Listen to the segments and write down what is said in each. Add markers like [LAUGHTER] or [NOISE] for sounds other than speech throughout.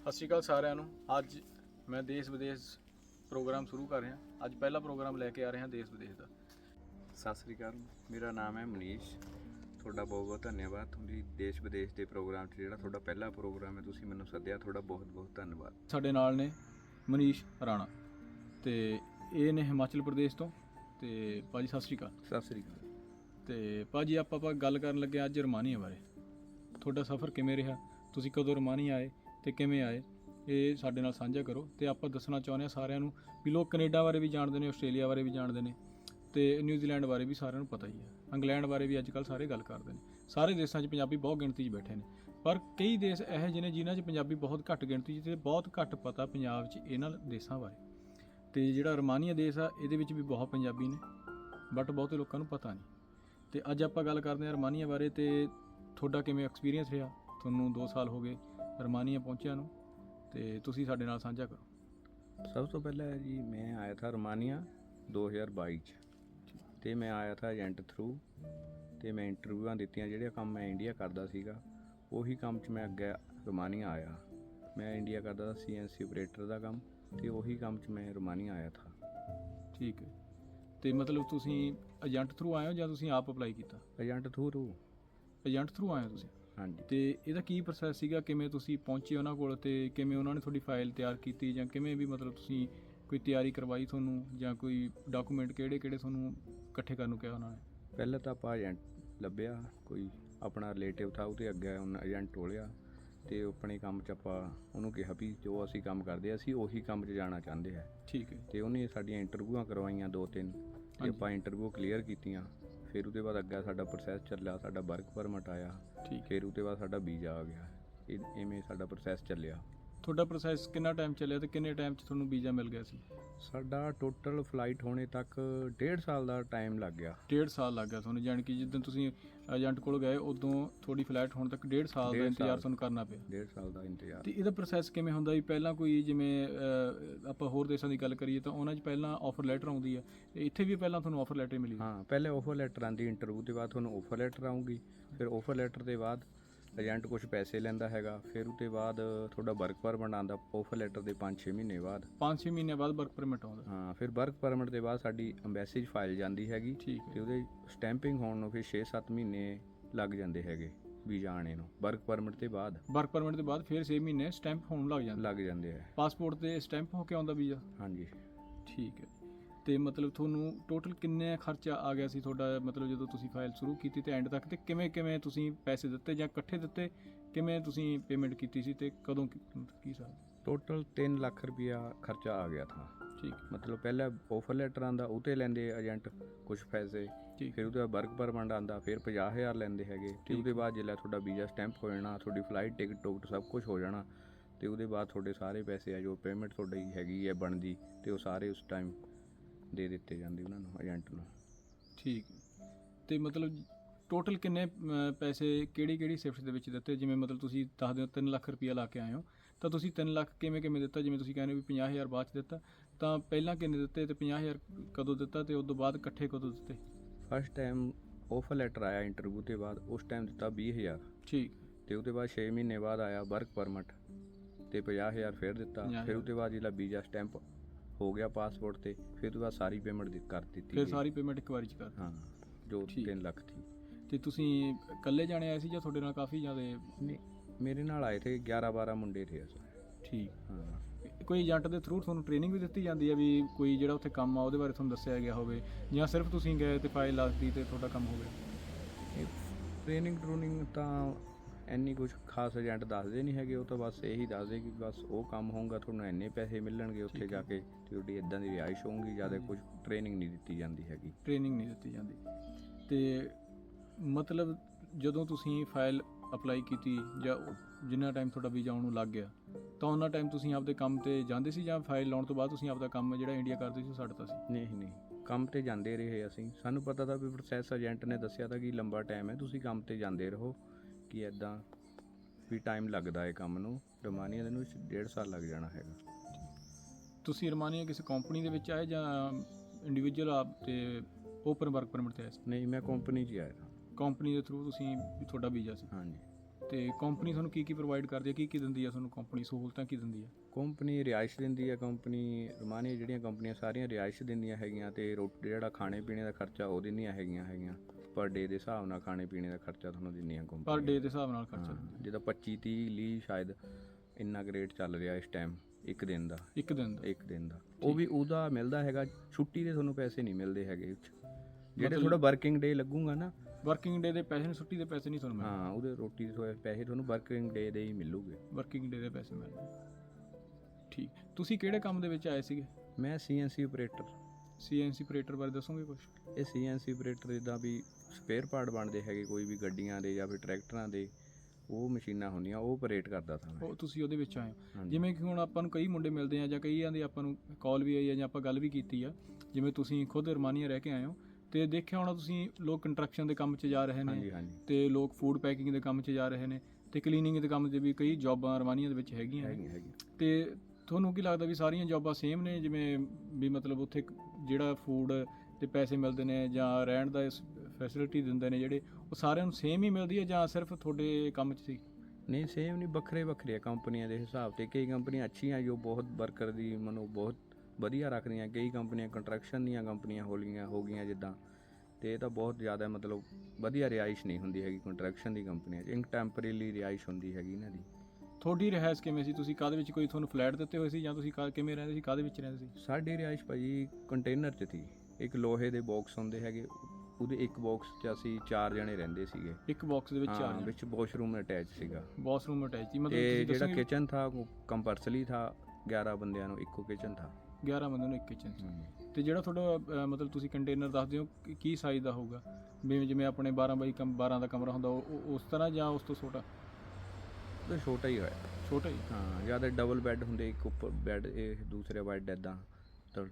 ਸਤਿ ਸ਼੍ਰੀ ਅਕਾਲ ਸਾਰਿਆਂ ਨੂੰ। ਅੱਜ ਮੈਂ ਦੇਸ਼ ਵਿਦੇਸ਼ ਪ੍ਰੋਗਰਾਮ ਸ਼ੁਰੂ ਕਰ ਰਿਹਾ। ਅੱਜ ਪਹਿਲਾ ਪ੍ਰੋਗਰਾਮ ਲੈ ਕੇ ਆ ਰਿਹਾ ਦੇਸ਼ ਵਿਦੇਸ਼ ਦਾ। ਸਤਿ ਸ੍ਰੀ ਅਕਾਲ। ਮੇਰਾ ਨਾਮ ਹੈ ਮਨੀਸ਼। ਤੁਹਾਡਾ ਬਹੁਤ ਬਹੁਤ ਧੰਨਵਾਦ। ਤੁਹਾਡੀ ਦੇਸ਼ ਵਿਦੇਸ਼ ਦੇ ਪ੍ਰੋਗਰਾਮ 'ਚ ਜਿਹੜਾ ਤੁਹਾਡਾ ਪਹਿਲਾ ਪ੍ਰੋਗਰਾਮ ਹੈ ਤੁਸੀਂ ਮੈਨੂੰ ਸੱਦਿਆ। ਤੁਹਾਡਾ ਬਹੁਤ ਬਹੁਤ ਧੰਨਵਾਦ। ਸਾਡੇ ਨਾਲ ਨੇ ਮਨੀਸ਼ ਰਾਣਾ ਤੇ ਇਹ ਨੇ ਹਿਮਾਚਲ ਪ੍ਰਦੇਸ਼ ਤੋਂ ਤੇ ਭਾਜੀ ਸਤਿ ਸ਼੍ਰੀ ਅਕਾਲ। ਸਤਿ ਸ੍ਰੀ ਅਕਾਲ। ਤੇ ਭਾਜੀ ਆਪਾਂ ਆਪਾਂ ਗੱਲ ਕਰਨ ਲੱਗੇ ਅੱਜ ਰਮਾਨੀਆ ਬਾਰੇ। ਤੁਹਾਡਾ ਸਫ਼ਰ ਕਿਵੇਂ ਰਿਹਾ? ਤੁਸੀਂ ਕਦੋਂ ਰਮਾਨੀਆ ਆਏ? ਤੇ ਕਿਵੇਂ ਆਏ, ਇਹ ਸਾਡੇ ਨਾਲ ਸਾਂਝਾ ਕਰੋ ਤੇ ਆਪਾਂ ਦੱਸਣਾ ਚਾਹੁੰਦੇ ਹਾਂ ਸਾਰਿਆਂ ਨੂੰ ਵੀ ਲੋਕ ਕੈਨੇਡਾ ਬਾਰੇ ਵੀ ਜਾਣਦੇ ਨੇ, ਆਸਟ੍ਰੇਲੀਆ ਬਾਰੇ ਵੀ ਜਾਣਦੇ ਨੇ ਤੇ ਨਿਊਜ਼ੀਲੈਂਡ ਬਾਰੇ ਵੀ ਸਾਰਿਆਂ ਨੂੰ ਪਤਾ ਹੀ ਹੈ। ਇੰਗਲੈਂਡ ਬਾਰੇ ਵੀ ਅੱਜ ਕੱਲ ਸਾਰੇ ਗੱਲ ਕਰਦੇ ਨੇ। ਸਾਰੇ ਦੇਸ਼ਾਂ 'ਚ ਪੰਜਾਬੀ ਬਹੁਤ ਗਿਣਤੀ 'ਚ ਬੈਠੇ ਨੇ। ਪਰ ਕਈ ਦੇਸ਼ ਇਹੋ ਜਿਹੇ ਨੇ ਜਿਨ੍ਹਾਂ 'ਚ ਪੰਜਾਬੀ ਬਹੁਤ ਘੱਟ ਗਿਣਤੀ 'ਚ ਤੇ ਬਹੁਤ ਘੱਟ ਪਤਾ ਪੰਜਾਬ 'ਚ ਇਹਨਾਂ ਦੇਸ਼ਾਂ ਬਾਰੇ। ਤੇ ਜਿਹੜਾ ਰਮਾਨੀਆ ਦੇਸ਼ ਆ, ਇਹਦੇ ਵਿੱਚ ਵੀ ਬਹੁਤ ਪੰਜਾਬੀ ਨੇ ਬਟ ਬਹੁਤੇ ਲੋਕਾਂ ਨੂੰ ਪਤਾ ਨਹੀਂ। ਤੇ ਅੱਜ ਆਪਾਂ ਗੱਲ ਕਰਦੇ ਹਾਂ ਰਮਾਨੀਆ ਬਾਰੇ ਤੇ ਤੁਹਾਡਾ ਕਿਵੇਂ ਐਕਸਪੀਰੀਅੰਸ ਰਿਹਾ? ਤੁਹਾਨੂੰ 2 ਸਾਲ ਹੋ ਗਏ। ਰਮਾਨੀਆ ਪਹੁੰਚਿਆ ਨੂੰ ਤੇ ਤੁਸੀਂ ਸਾਡੇ ਨਾਲ ਸਾਂਝਾ ਕਰੋ। ਸਭ ਤੋਂ ਪਹਿਲਾਂ ਜੀ ਮੈਂ ਆਇਆ ਥਾ ਰੋਮਾਨੀਆ 2022 ਚ ਤੇ ਮੈਂ ਆਇਆ ਥਾ ਏਜੰਟ ਥਰੂ ਤੇ ਮੈਂ ਇੰਟਰਵਿਊਆਂ ਦਿੱਤੀਆਂ ਜਿਹੜੇ ਕੰਮ ਮੈਂ ਇੰਡੀਆ ਕਰਦਾ ਸੀਗਾ ਉਹੀ ਕੰਮ 'ਚ ਮੈਂ ਅੱਗੇ ਰੋਮਾਨੀਆ ਆਇਆ। ਮੈਂ ਇੰਡੀਆ ਕਰਦਾ ਸੀ ਸੀਐਨਸੀ ਆਪਰੇਟਰ ਦਾ ਕੰਮ ਤੇ ਉਹੀ ਕੰਮ 'ਚ ਮੈਂ ਰੋਮਾਨੀਆ ਆਇਆ ਥਾ। ਠੀਕ ਹੈ। ਤੇ ਮਤਲਬ ਤੁਸੀਂ ਏਜੰਟ ਥਰੂ ਆਏ ਹੋ ਜਾਂ ਤੁਸੀਂ ਆਪ ਅਪਲਾਈ ਕੀਤਾ? ਏਜੰਟ ਥਰੂ ਏਜੰਟ ਥਰੂ ਆਏ ਹੋ ਤੁਸੀਂ? ਹਾਂਜੀ। ਤੇ ਇਹਦਾ ਕੀ ਪ੍ਰੋਸੈਸ ਸੀਗਾ? ਕਿਵੇਂ ਤੁਸੀਂ ਪਹੁੰਚੇ ਉਹਨਾਂ ਕੋਲ ਤੇ ਕਿਵੇਂ ਉਹਨਾਂ ਨੇ ਤੁਹਾਡੀ ਫਾਈਲ ਤਿਆਰ ਕੀਤੀ ਜਾਂ ਕਿਵੇਂ ਵੀ ਮਤਲਬ ਤੁਸੀਂ ਕੋਈ ਤਿਆਰੀ ਕਰਵਾਈ ਤੁਹਾਨੂੰ ਜਾਂ ਕੋਈ ਡਾਕੂਮੈਂਟ ਕਿਹੜੇ ਕਿਹੜੇ ਤੁਹਾਨੂੰ ਇਕੱਠੇ ਕਰਨ ਨੂੰ ਕਿਹਾ ਉਹਨਾਂ ਨੇ? ਪਹਿਲਾਂ ਤਾਂ ਆਪਾਂ ਏਜੰਟ ਲੱਭਿਆ ਕੋਈ ਆਪਣਾ ਰਿਲੇਟਿਵ ਥਾ ਉਹਦੇ ਅੱਗੇ ਉਹਨਾਂ ਏਜੰਟ ਟੋਲਿਆ ਤੇ ਆਪਣੇ ਕੰਮ 'ਚ ਆਪਾਂ ਉਹਨੂੰ ਕਿਹਾ ਵੀ ਜੋ ਅਸੀਂ ਕੰਮ ਕਰਦੇ ਆ ਅਸੀਂ ਉਹੀ ਕੰਮ 'ਚ ਜਾਣਾ ਚਾਹੁੰਦੇ ਆ। ਠੀਕ ਹੈ ਤੇ ਉਹਨੇ ਸਾਡੀਆਂ ਇੰਟਰਵਿਊਆਂ ਕਰਵਾਈਆਂ ਦੋ ਤਿੰਨ ਤੇ। ਆਪਾਂ ਇੰਟਰਵਿਊ ਕਲੀਅਰ ਕੀਤੀਆਂ। ਫਿਰ ਉਹਦੇ ਬਾਅਦ ਅੱਗੇ ਸਾਡਾ ਪ੍ਰੋਸੈਸ ਚੱਲਿਆ ਸਾਡਾ ਵਰਕ ਪਰਮਿਟ ਆਇਆ। ਠੀਕ। ਫਿਰ ਉਹਦੇ ਬਾਅਦ ਸਾਡਾ ਵੀਜ਼ਾ ਆ ਗਿਆ। ਇਹ ਇਵੇਂ ਸਾਡਾ ਪ੍ਰੋਸੈਸ ਚੱਲਿਆ। ਤੁਹਾਡਾ ਪ੍ਰੋਸੈਸ ਕਿੰਨਾ ਟਾਈਮ ਚੱਲਿਆ ਤੇ ਕਿੰਨੇ ਟਾਈਮ 'ਚ ਤੁਹਾਨੂੰ ਵੀਜ਼ਾ ਮਿਲ ਗਿਆ ਸੀ? ਸਾਡਾ ਟੋਟਲ ਫਲਾਈਟ ਹੋਣੇ ਤੱਕ ਡੇਢ ਸਾਲ ਦਾ ਟਾਈਮ ਲੱਗ ਗਿਆ। ਡੇਢ ਸਾਲ ਲੱਗ ਗਿਆ ਤੁਹਾਨੂੰ ਜਾਣੀ ਕਿ ਜਿੱਦਣ ਤੁਸੀਂ ਏਜੰਟ ਕੋਲ ਗਏ ਉਦੋਂ ਤੁਹਾਡੀ ਫਲਾਈਟ ਹੋਣ ਤੱਕ ਡੇਢ ਸਾਲ ਦਾ ਡੇਢ ਇੰਤਜ਼ਾਰ ਸਾਲ। ਤੁਹਾਨੂੰ ਕਰਨਾ ਪਿਆ। ਡੇਢ ਸਾਲ ਦਾ ਇੰਤਜ਼ਾਰ। ਤੇ ਇਹਦਾ ਪ੍ਰੋਸੈਸ ਕਿਵੇਂ ਹੁੰਦਾ ਵੀ ਪਹਿਲਾਂ ਕੋਈ ਜਿਵੇਂ ਅਹ, ਆਪਾਂ ਹੋਰ ਦੇਸ਼ਾਂ ਦੀ ਗੱਲ ਕਰੀਏ ਤਾਂ ਉਹਨਾਂ 'ਚ ਪਹਿਲਾਂ ਆਫਰ ਲੈਟਰ ਆਉਂਦੀ ਹੈ ਇੱਥੇ ਵੀ ਪਹਿਲਾਂ ਤੁਹਾਨੂੰ ਆਫਰ ਲੈਟਰ ਮਿਲੀ ਹਾਂ ਪਹਿਲੇ ਆਫਰ ਲੈਟਰ ਆਂਦੀ ਇੰਟਰਵਿਊ ਦੇ ਬਾਅਦ ਤੁਹਾਨੂੰ ਆਫਰ ਲੈਟਰ ਆਉਂਗੀ ਫਿਰ ਆਫਰ ਲੈਟਰ ਦੇ ਬਾਅਦ ਏਜੰਟ ਕੁਝ ਪੈਸੇ ਲੈਂਦਾ ਹੈਗਾ ਫਿਰ ਉਹਦੇ ਬਾਅਦ ਤੁਹਾਡਾ ਵਰਕ ਪਰਮਿਟ ਆਂਦਾ ਆਫਰ ਲੈਟਰ ਦੇ 5-6 ਮਹੀਨੇ ਬਾਅਦ। 5-6 ਮਹੀਨੇ ਬਾਅਦ ਵਰਕ ਪਰਮਿਟ ਆਉਂਦਾ। ਹਾਂ ਫਿਰ ਵਰਕ ਪਰਮਿਟ ਦੇ ਬਾਅਦ ਸਾਡੀ ਅੰਬੈਸੀ 'ਚ ਫਾਈਲ ਜਾਂਦੀ ਹੈਗੀ ਠੀਕ ਤੇ ਉਹਦੇ ਸਟੈਂਪਿੰਗ ਹੋਣ ਨੂੰ ਫਿਰ 6-7 ਮਹੀਨੇ ਲੱਗ ਜਾਂਦੇ ਹੈਗੇ ਵੀਜ਼ਾ ਆਣੇ ਨੂੰ ਵਰਕ ਪਰਮਿਟ ਦੇ ਬਾਅਦ। ਵਰਕ ਪਰਮਿਟ ਦੇ ਬਾਅਦ ਫਿਰ 6 ਮਹੀਨੇ ਸਟੈਂਪ ਹੋਣ ਲੱਗ ਜਾਂਦਾ। ਲੱਗ ਜਾਂਦੇ ਹੈ ਪਾਸਪੋਰਟ ਤੇ ਸਟੈਂਪ ਹੋ ਕੇ ਆਉਂਦਾ ਵੀਜ਼ਾ? ਹਾਂਜੀ। ਠੀਕ ਹੈ। ਤੇ ਮਤਲਬ ਤੁਹਾਨੂੰ ਟੋਟਲ ਕਿੰਨੇ ਖਰਚਾ ਆ ਗਿਆ ਸੀ ਤੁਹਾਡਾ ਮਤਲਬ ਜਦੋਂ ਤੁਸੀਂ ਫਾਈਲ ਸ਼ੁਰੂ ਕੀਤੀ ਤੇ ਐਂਡ ਤੱਕ ਤੇ ਕਿਵੇਂ ਕਿਵੇਂ ਤੁਸੀਂ ਪੈਸੇ ਦਿੱਤੇ ਜਾਂ ਇਕੱਠੇ ਦਿੱਤੇ? ਕਿਵੇਂ ਤੁਸੀਂ ਪੇਮੈਂਟ ਕੀਤੀ ਸੀ ਤੇ ਕਦੋਂ ਕੀ ਸਾਲ ਟੋਟਲ 3 ਲੱਖ ਰੁਪਇਆ ਖਰਚਾ ਆ ਗਿਆ ਥਾ। ਠੀਕ। ਮਤਲਬ ਪਹਿਲਾਂ ਆਫਰ ਲੈਟਰ ਆਂਦਾ ਉਹ ਤੇ ਲੈਂਦੇ ਏਜੰਟ ਕੁਝ ਪੈਸੇ। ਫਿਰ ਉਹਦੇ ਵਰਕ ਪਰਮਿਟ ਆਂਦਾ ਫਿਰ 50000 ਲੈਂਦੇ ਹੈਗੇ। ਤੇ ਉਹਦੇ ਬਾਅਦ ਜਿਹੜਾ ਤੁਹਾਡਾ ਵੀਜ਼ਾ ਸਟੈਂਪ ਹੋ ਜਾਣਾ ਤੁਹਾਡੀ ਫਲਾਈਟ ਟਿਕਟ ਟੁਕਟ ਸਭ ਕੁਝ ਹੋ ਜਾਣਾ ਤੇ ਉਹਦੇ ਬਾਅਦ ਤੁਹਾਡੇ ਸਾਰੇ ਪੈਸੇ ਆ ਜੋ ਪੇਮੈਂਟ ਤੁਹਾਡੀ ਹੈਗੀ ਹੈ ਬਣਦੀ ਤੇ ਉਹ ਸਾਰੇ ਉਸ ਟਾਈਮ ਦੇ ਦਿੱਤੇ ਜਾਂਦੇ ਉਹਨਾਂ ਨੂੰ ਏਜੰਟ ਨੂੰ। ਠੀਕ। ਤੇ ਮਤਲਬ ਟੋਟਲ ਕਿੰਨੇ ਅਮ, ਪੈਸੇ ਕਿਹੜੀ ਕਿਹੜੀ ਸ਼ਿਫਟ ਦੇ ਵਿੱਚ ਦਿੱਤੇ? ਜਿਵੇਂ ਮਤਲਬ ਤੁਸੀਂ ਦੱਸਦੇ ਹੋ 3 ਲੱਖ ਰੁਪਇਆ ਲਾ ਕੇ ਆਏ ਹੋ ਤਾਂ ਤੁਸੀਂ 3 ਲੱਖ ਕਿਵੇਂ ਕਿਵੇਂ ਦਿੱਤਾ? ਜਿਵੇਂ ਤੁਸੀਂ ਕਹਿੰਦੇ ਹੋ ਵੀ 50000 ਬਾਅਦ ਚ ਦਿੱਤਾ ਤਾਂ ਪਹਿਲਾਂ ਕਿੰਨੇ ਦਿੱਤੇ ਤੇ 50000 ਕਦੋਂ ਦਿੱਤਾ ਤੇ ਉਸ ਤੋਂ ਬਾਅਦ ਇਕੱਠੇ ਕਦੋਂ ਦਿੱਤੇ? ਫਸਟ ਟਾਈਮ ਆਫਰ ਲੈਟਰ ਆਇਆ ਇੰਟਰਵਿਊ ਤੇ ਬਾਅਦ ਉਸ ਟਾਈਮ ਦਿੱਤਾ 20000 ਠੀਕ। ਤੇ ਉਹਦੇ ਬਾਅਦ 6 ਮਹੀਨੇ ਬਾਅਦ ਆਇਆ ਵਰਕ ਪਰਮਿਟ ਤੇ 50000 ਫਿਰ ਦਿੱਤਾ। 50,000 ਫਿਰ ਉਹਦੇ ਬਾਅਦ ਜਿਹੜਾ ਵੀਜ਼ਾ ਸਟੈਂਪ ਹੋ ਗਿਆ ਪਾਸਪੋਰਟ ਤੇ ਫਿਰ ਉਹਦੇ ਸਾਰੀ ਪੇਮੈਂਟ ਕਰ ਦਿੱਤੀ ਫਿਰ ਗਈ। ਸਾਰੀ ਪੇਮੈਂਟ ਇੱਕ ਵਾਰੀ ਚ ਕਰ ਹਾਂ ਜੋ ਠੀਕ। 3 ਲੱਖ ਸੀ। ਤੇ ਤੁਸੀਂ ਇਕੱਲੇ ਜਾਣੇ ਆਏ ਸੀ ਜਾਂ ਤੁਹਾਡੇ ਨਾਲ ਕਾਫੀ ਜ਼ਿਆਦਾ ਨਹੀਂ ਮੇਰੇ ਨਾਲ ਆਏ ਥੇ 11 12 ਮੁੰਡੇ ਥੇ ਅਸਾਂ। ਠੀਕ। ਹਾਂ। ਕੋਈ ਏਜੰਟ ਦੇ ਥਰੂ ਤੁਹਾਨੂੰ ਟ੍ਰੇਨਿੰਗ ਵੀ ਦਿੱਤੀ ਜਾਂਦੀ ਹੈ ਵੀ ਕੋਈ ਜਿਹੜਾ ਉੱਥੇ ਕੰਮ ਆ ਉਹਦੇ ਬਾਰੇ ਤੁਹਾਨੂੰ ਦੱਸਿਆ ਗਿਆ ਹੋਵੇ ਜਾਂ ਸਿਰਫ ਤੁਸੀਂ ਗਏ ਤੇ ਫਾਈਲ ਲਾਤੀ ਤੇ ਤੁਹਾਡਾ ਕੰਮ ਹੋ ਗਿਆ? ਟ੍ਰੇਨਿੰਗ ਟਰੂਨਿੰਗ ਤਾਂ ਇੰਨੀ ਕੁਝ ਖਾਸ ਏਜੰਟ ਦੱਸਦੇ ਨਹੀਂ ਹੈਗੇ ਉਹ ਤਾਂ ਬਸ ਇਹੀ ਦੱਸਦੇ ਕਿ ਬਸ ਉਹ ਕੰਮ ਹੋਊਗਾ ਤੁਹਾਨੂੰ ਇੰਨੇ ਪੈਸੇ ਮਿਲਣਗੇ ਉੱਥੇ ਜਾ। ਕੇ ਤੇ ਤੁਹਾਡੀ ਇਦਾਂ ਦੀ ਰਿਹਾਇਸ਼ ਹੋਊਗੀ ਜ਼ਿਆਦਾ ਕੁਝ ਟ੍ਰੇਨਿੰਗ ਨਹੀਂ ਦਿੱਤੀ ਜਾਂਦੀ ਹੈਗੀ। ਟ੍ਰੇਨਿੰਗ ਨਹੀਂ ਦਿੱਤੀ ਜਾਂਦੀ। ਤੇ ਮਤਲਬ ਜਦੋਂ ਤੁਸੀਂ ਫਾਈਲ ਅਪਲਾਈ ਕੀਤੀ ਜਾਂ ਜਿੰਨਾ ਟਾਈਮ ਤੁਹਾਡਾ ਵੀਜ਼ਾ ਆਉਣ ਨੂੰ ਲੱਗ ਗਿਆ ਤਾਂ ਉਹਨਾਂ ਟਾਈਮ ਤੁਸੀਂ ਆਪਦੇ ਕੰਮ ਤੇ ਜਾਂਦੇ ਸੀ ਜਾਂ ਫਾਈਲ ਲਾਉਣ ਤੋਂ ਬਾਅਦ ਤੁਸੀਂ ਆਪਦਾ ਕੰਮ ਜਿਹੜਾ ਇੰਡੀਆ ਕਰਦੇ ਸੀ ਛੱਡਤਾ ਸੀ? ਨਹੀਂ ਨਹੀਂ। ਕੰਮ ਤੇ ਜਾਂਦੇ ਰਹੇ ਅਸੀਂ। ਸਾਨੂੰ ਪਤਾ ਤਾਂ ਵੀ ਪ੍ਰੋਸੈਸ ਏਜੰਟ ਨੇ ਦੱਸਿਆ ਤਾਂ ਕਿ ਲੰਬਾ ਟਾਈਮ ਹੈ ਤੁਸੀਂ ਕੰਮ ਤੇ ਜਾਂਦੇ ਰਹੋ। ਕਿ ਐਦਾਂ ਵੀ ਟਾਈਮ ਲੱਗਦਾ ਹੈ ਕੰਮ ਨੂੰ। ਰੋਮਾਨੀਆ ਦੇ ਨੂੰ ਡੇਢ ਸਾਲ ਲੱਗ ਜਾਣਾ ਹੈਗਾ। ਤੁਸੀਂ ਰਮਾਨੀਆ ਕਿਸੇ ਕੰਪਨੀ ਦੇ ਵਿੱਚ ਆਏ ਜਾਂ ਇੰਡੀਵਿਜੂਅਲ ਆਪ ਤੇ ਓਪਨ ਵਰਕ ਪਰਮਿਟ ਤੇ ਆਏ ਸੀ? ਨਹੀਂ ਮੈਂ ਕੰਪਨੀ 'ਚ ਹੀ ਆਇਆ। ਕੰਪਨੀ ਦੇ ਥਰੂ ਤੁਸੀਂ ਵੀ ਤੁਹਾਡਾ ਵੀਜ਼ਾ ਸੀ। ਹਾਂਜੀ। ਤੇ ਕੰਪਨੀ ਤੁਹਾਨੂੰ ਕੀ ਕੀ ਪ੍ਰੋਵਾਈਡ ਕਰਦੀ ਹੈ ਕੀ ਕੀ ਦਿੰਦੀ ਹੈ ਤੁਹਾਨੂੰ ਕੰਪਨੀ ਸਹੂਲਤਾਂ ਕੀ ਦਿੰਦੀ ਹੈ ਕੰਪਨੀ ਰਿਹਾਇਸ਼ ਦਿੰਦੀ ਹੈ ਕੰਪਨੀ ਰਮਾਨੀਆ ਜਿਹੜੀਆਂ ਕੰਪਨੀਆਂ ਸਾਰੀਆਂ ਰਿਹਾਇਸ਼ ਦਿੰਦੀਆਂ ਹੈਗੀਆਂ ਤੇ ਰੋਟੀ ਜਿਹੜਾ ਖਾਣੇ ਪੀਣੇ ਦਾ ਖਰਚਾ ਉਹ ਦਿੰਦੀਆਂ ਹੈਗੀਆਂ ਹੈਗੀਆਂ ਪਰ ਡੇ ਦੇ ਹਿਸਾਬ ਨਾਲ ਖਾਣੇ ਪੀਣੇ ਦਾ ਖਰਚਾ ਤੁਹਾਨੂੰ ਦਿੰਦੀਆਂ ਕੰਪਨੀ ਪਰ ਡੇ ਦੇ। ਹਿਸਾਬ ਨਾਲ ਖਰਚਾ। ਜਿਹਦਾ 25 30 ਲਈ ਸ਼ਾਇਦ ਇੰਨਾ ਕੁ ਰੇਟ ਚੱਲ ਰਿਹਾ ਇਸ ਟਾਈਮ ਇੱਕ ਦਿਨ ਦਾ। ਇੱਕ ਦਿਨ ਦਾ। ਇੱਕ ਦਿਨ ਦਾ। ਉਹ ਵੀ ਉਹਦਾ ਮਿਲਦਾ ਹੈਗਾ ਛੁੱਟੀ ਦੇ ਤੁਹਾਨੂੰ ਪੈਸੇ ਨਹੀਂ ਮਿਲਦੇ ਹੈਗੇ। ਜਿਹੜੇ ਥੋੜਾ ਵਰਕਿੰਗ ਡੇ ਲੱਗੂਗਾ ਨਾ। ਵਰਕਿੰਗ ਡੇ ਦੇ ਪੈਸੇ ਛੁੱਟੀ ਦੇ ਪੈਸੇ ਨਹੀਂ ਤੁਹਾਨੂੰ ਮਿਲਦੇ ਹਾਂ ਉਹਦੇ ਰੋਟੀ ਦੇ ਪੈਸੇ ਤੁਹਾਨੂੰ ਵਰਕਿੰਗ ਡੇ ਦੇ ਹੀ ਮਿਲੂਗੇ। ਵਰਕਿੰਗ ਡੇ ਦੇ ਪੈਸੇ ਮਿਲਦੇ ਠੀਕ। ਤੁਸੀਂ ਕਿਹੜੇ ਕੰਮ ਦੇ ਵਿੱਚ ਆਏ ਸੀਗੇ? ਮੈਂ ਸੀਐਨਸੀ ਆਪਰੇਟਰ ਸੀਐਨਸੀ ਆਪਰੇਟਰ ਬਾਰੇ ਦੱਸੋਗੇ ਕੁਝ ਇਹ ਸੀਐਨਸੀ ਆਪਰੇਟਰ ਜਿੱਦਾਂ ਵੀ ਸਪੇਅਰ ਪਾਰਟ ਬਣਦੇ ਹੈਗੇ ਕੋਈ ਵੀ ਗੱਡੀਆਂ ਦੇ ਜਾਂ ਫਿਰ ਟਰੈਕਟਰਾਂ ਦੇ ਉਹ ਮਸ਼ੀਨਾਂ ਹੁੰਦੀਆਂ ਉਹ ਆਪਰੇਟ ਕਰਦਾ ਸੀ ਮੈਂ ਉਹ ਤੁਸੀਂ ਉਹਦੇ ਵਿੱਚ ਆਏ ਹੋ। ਜਿਵੇਂ ਕਿ ਹੁਣ ਆਪਾਂ ਨੂੰ ਕਈ ਮੁੰਡੇ ਮਿਲਦੇ ਆ ਜਾਂ ਕਈਆਂ ਦੀ ਆਪਾਂ ਨੂੰ ਕਾਲ ਵੀ ਆਈ ਆ ਜਾਂ ਆਪਾਂ ਗੱਲ ਵੀ ਕੀਤੀ ਆ ਜਿਵੇਂ ਤੁਸੀਂ ਖੁਦ ਰਮਾਨੀਆ ਰਹਿ ਕੇ ਆਏ ਹੋ ਤੇ ਦੇਖਿਆ ਹੋਣਾ ਤੁਸੀਂ ਲੋਕ ਕੰਸਟਰਕਸ਼ਨ ਦੇ ਕੰਮ 'ਚ ਜਾ ਰਹੇ ਨੇ ਤੇ ਲੋਕ ਫੂਡ ਪੈਕਿੰਗ ਦੇ ਕੰਮ 'ਚ ਜਾ ਰਹੇ ਨੇ ਤੇ ਕਲੀਨਿੰਗ ਦੇ ਕੰਮ 'ਚ ਵੀ ਕਈ ਜੌਬਾਂ ਰਮਾਨੀਆ ਦੇ ਵਿੱਚ ਹੈਗੀਆਂ ਤੇ ਤੁਹਾਨੂੰ ਕੀ ਲੱਗਦਾ ਵੀ ਸਾਰੀਆਂ ਜੌਬਾਂ ਸੇਮ ਨੇ ਜਿਵੇਂ ਵੀ ਮਤਲਬ ਉੱਥੇ ਜਿਹੜਾ ਫੂਡ ਤੇ ਪੈਸੇ ਮਿਲਦੇ ਨੇ ਜਾਂ ਰਹਿਣ ਦਾ ਫੈਸਿਲਿਟੀ ਦਿੰਦੇ ਨੇ ਜਿਹੜੇ ਉਹ ਸਾਰਿਆਂ ਨੂੰ ਸੇਮ ਹੀ ਮਿਲਦੀ ਹੈ ਜਾਂ ਸਿਰਫ ਤੁਹਾਡੇ ਕੰਮ 'ਚ ਸੀ? ਨਹੀਂ ਸੇਮ ਨਹੀਂ ਵੱਖਰੇ ਵੱਖਰੇ ਆ ਕੰਪਨੀਆਂ ਦੇ ਹਿਸਾਬ ਤੇ। ਕਈ ਕੰਪਨੀਆਂ ਅੱਛੀਆਂ ਜੋ ਬਹੁਤ ਵਰਕਰ ਦੀ ਮਨੋ ਬਹੁਤ ਵਧੀਆ ਰੱਖਦੀਆਂ ਕਈ ਕੰਪਨੀਆਂ ਕੰਸਟਰਕਸ਼ਨ ਦੀਆਂ ਕੰਪਨੀਆਂ ਹੋ ਗਈਆਂ ਹੋ ਗਈਆਂ ਜਿੱਦਾਂ। ਤੇ ਇਹ ਤਾਂ ਬਹੁਤ ਜ਼ਿਆਦਾ ਮਤਲਬ ਵਧੀਆ ਰਿਹਾਇਸ਼ ਨਹੀਂ ਹੁੰਦੀ ਹੈਗੀ ਕੰਸਟਰਕਸ਼ਨ ਦੀ ਕੰਪਨੀਆਂ 'ਚ। ਇੱਕ ਟੈਂਪਰੇਰੀ ਰਿਹਾਇਸ਼ ਹੁੰਦੀ ਹੈਗੀ ਇਹਨਾਂ ਦੀ। ਤੁਹਾਡੀ ਰਿਹਾਇਸ਼ ਕਿਵੇਂ ਸੀ? ਤੁਸੀਂ ਕਾਹਦੇ ਵਿੱਚ ਕੋਈ ਤੁਹਾਨੂੰ ਫਲੈਟ ਦਿੱਤੇ ਹੋਏ ਸੀ ਜਾਂ ਤੁਸੀਂ ਕਾ- ਕਿਵੇਂ ਰਹਿੰਦੇ ਸੀ? ਕਾਹਦੇ ਵਿੱਚ ਰਹਿੰਦੇ ਸੀ? ਸਾਡੀ ਰਿਹਾਇਸ਼ ਭਾਜੀ ਕੰਟੇਨਰ 'ਚ ਸੀ। ਇੱਕ ਲੋਹੇ ਦੇ ਬਾਕਸ ਹੁੰਦੇ ਹੈਗੇ ਉਹਦੇ ਇੱਕ ਬਾਕਸ 'ਚ ਅਸੀਂ ਚਾਰ ਜਣੇ ਰਹਿੰਦੇ ਸੀਗੇ। ਇੱਕ ਬਾਕਸ ਦੇ ਵਿੱਚ ਹਾਂ ਆ ਵਿੱਚ ਵਾਸ਼ਰੂਮ ਅਟੈਚ ਸੀਗਾ। ਵਾਸ਼ਰੂਮ ਅਟੈਚ ਸੀ ਮਤਲਬ ਤੇ ਤੁਸੀਂ ਜਿਹੜਾ ਦੱਸੋਗੇ? ਕਿਚਨ ਥਾ ਉਹ ਕੰਪਲਸਰੀ ਥਾ 11 ਬੰਦਿਆਂ ਨੂੰ ਇੱਕੋ ਕਿਚਨ ਥਾ। 11 ਬੰਦੇ ਨੂੰ ਇੱਕ ਕਿਚਨ ਸੀ। ਤੇ ਜਿਹੜਾ ਤੁਹਾਡਾ ਅ, ਮਤਲਬ ਤੁਸੀਂ ਕੰਟੇਨਰ ਦੱਸਦੇ ਹੋ ਕਿ- ਕੀ ਸਾਈਜ਼ ਦਾ ਹੋਊਗਾ? ਜਿਵੇਂ ਜਿਵੇਂ ਆਪਣੇ 12 ਬਾਈ ਕਮ 12 ਦਾ ਕਮਰਾ ਹੁੰਦਾ ਉਹ ਉਹ ਉਸ ਤਰ੍ਹਾਂ ਜਾਂ ਉਸ ਤੋਂ ਛੋਟਾ? ਉਹ ਛੋਟਾ ਹੀ ਹੋਇਆ। ਛੋਟਾ ਹੀ? ਹਾਂ ਜ਼ਿਆਦਾ ਡਬਲ ਬੈੱਡ ਹੁੰਦੇ ਇੱਕ ਉੱਪਰ ਬੈੱਡ ਇਹ ਦੂਸਰੇ ਬੈੱਡ ਇਦਾਂ ਤਾਂ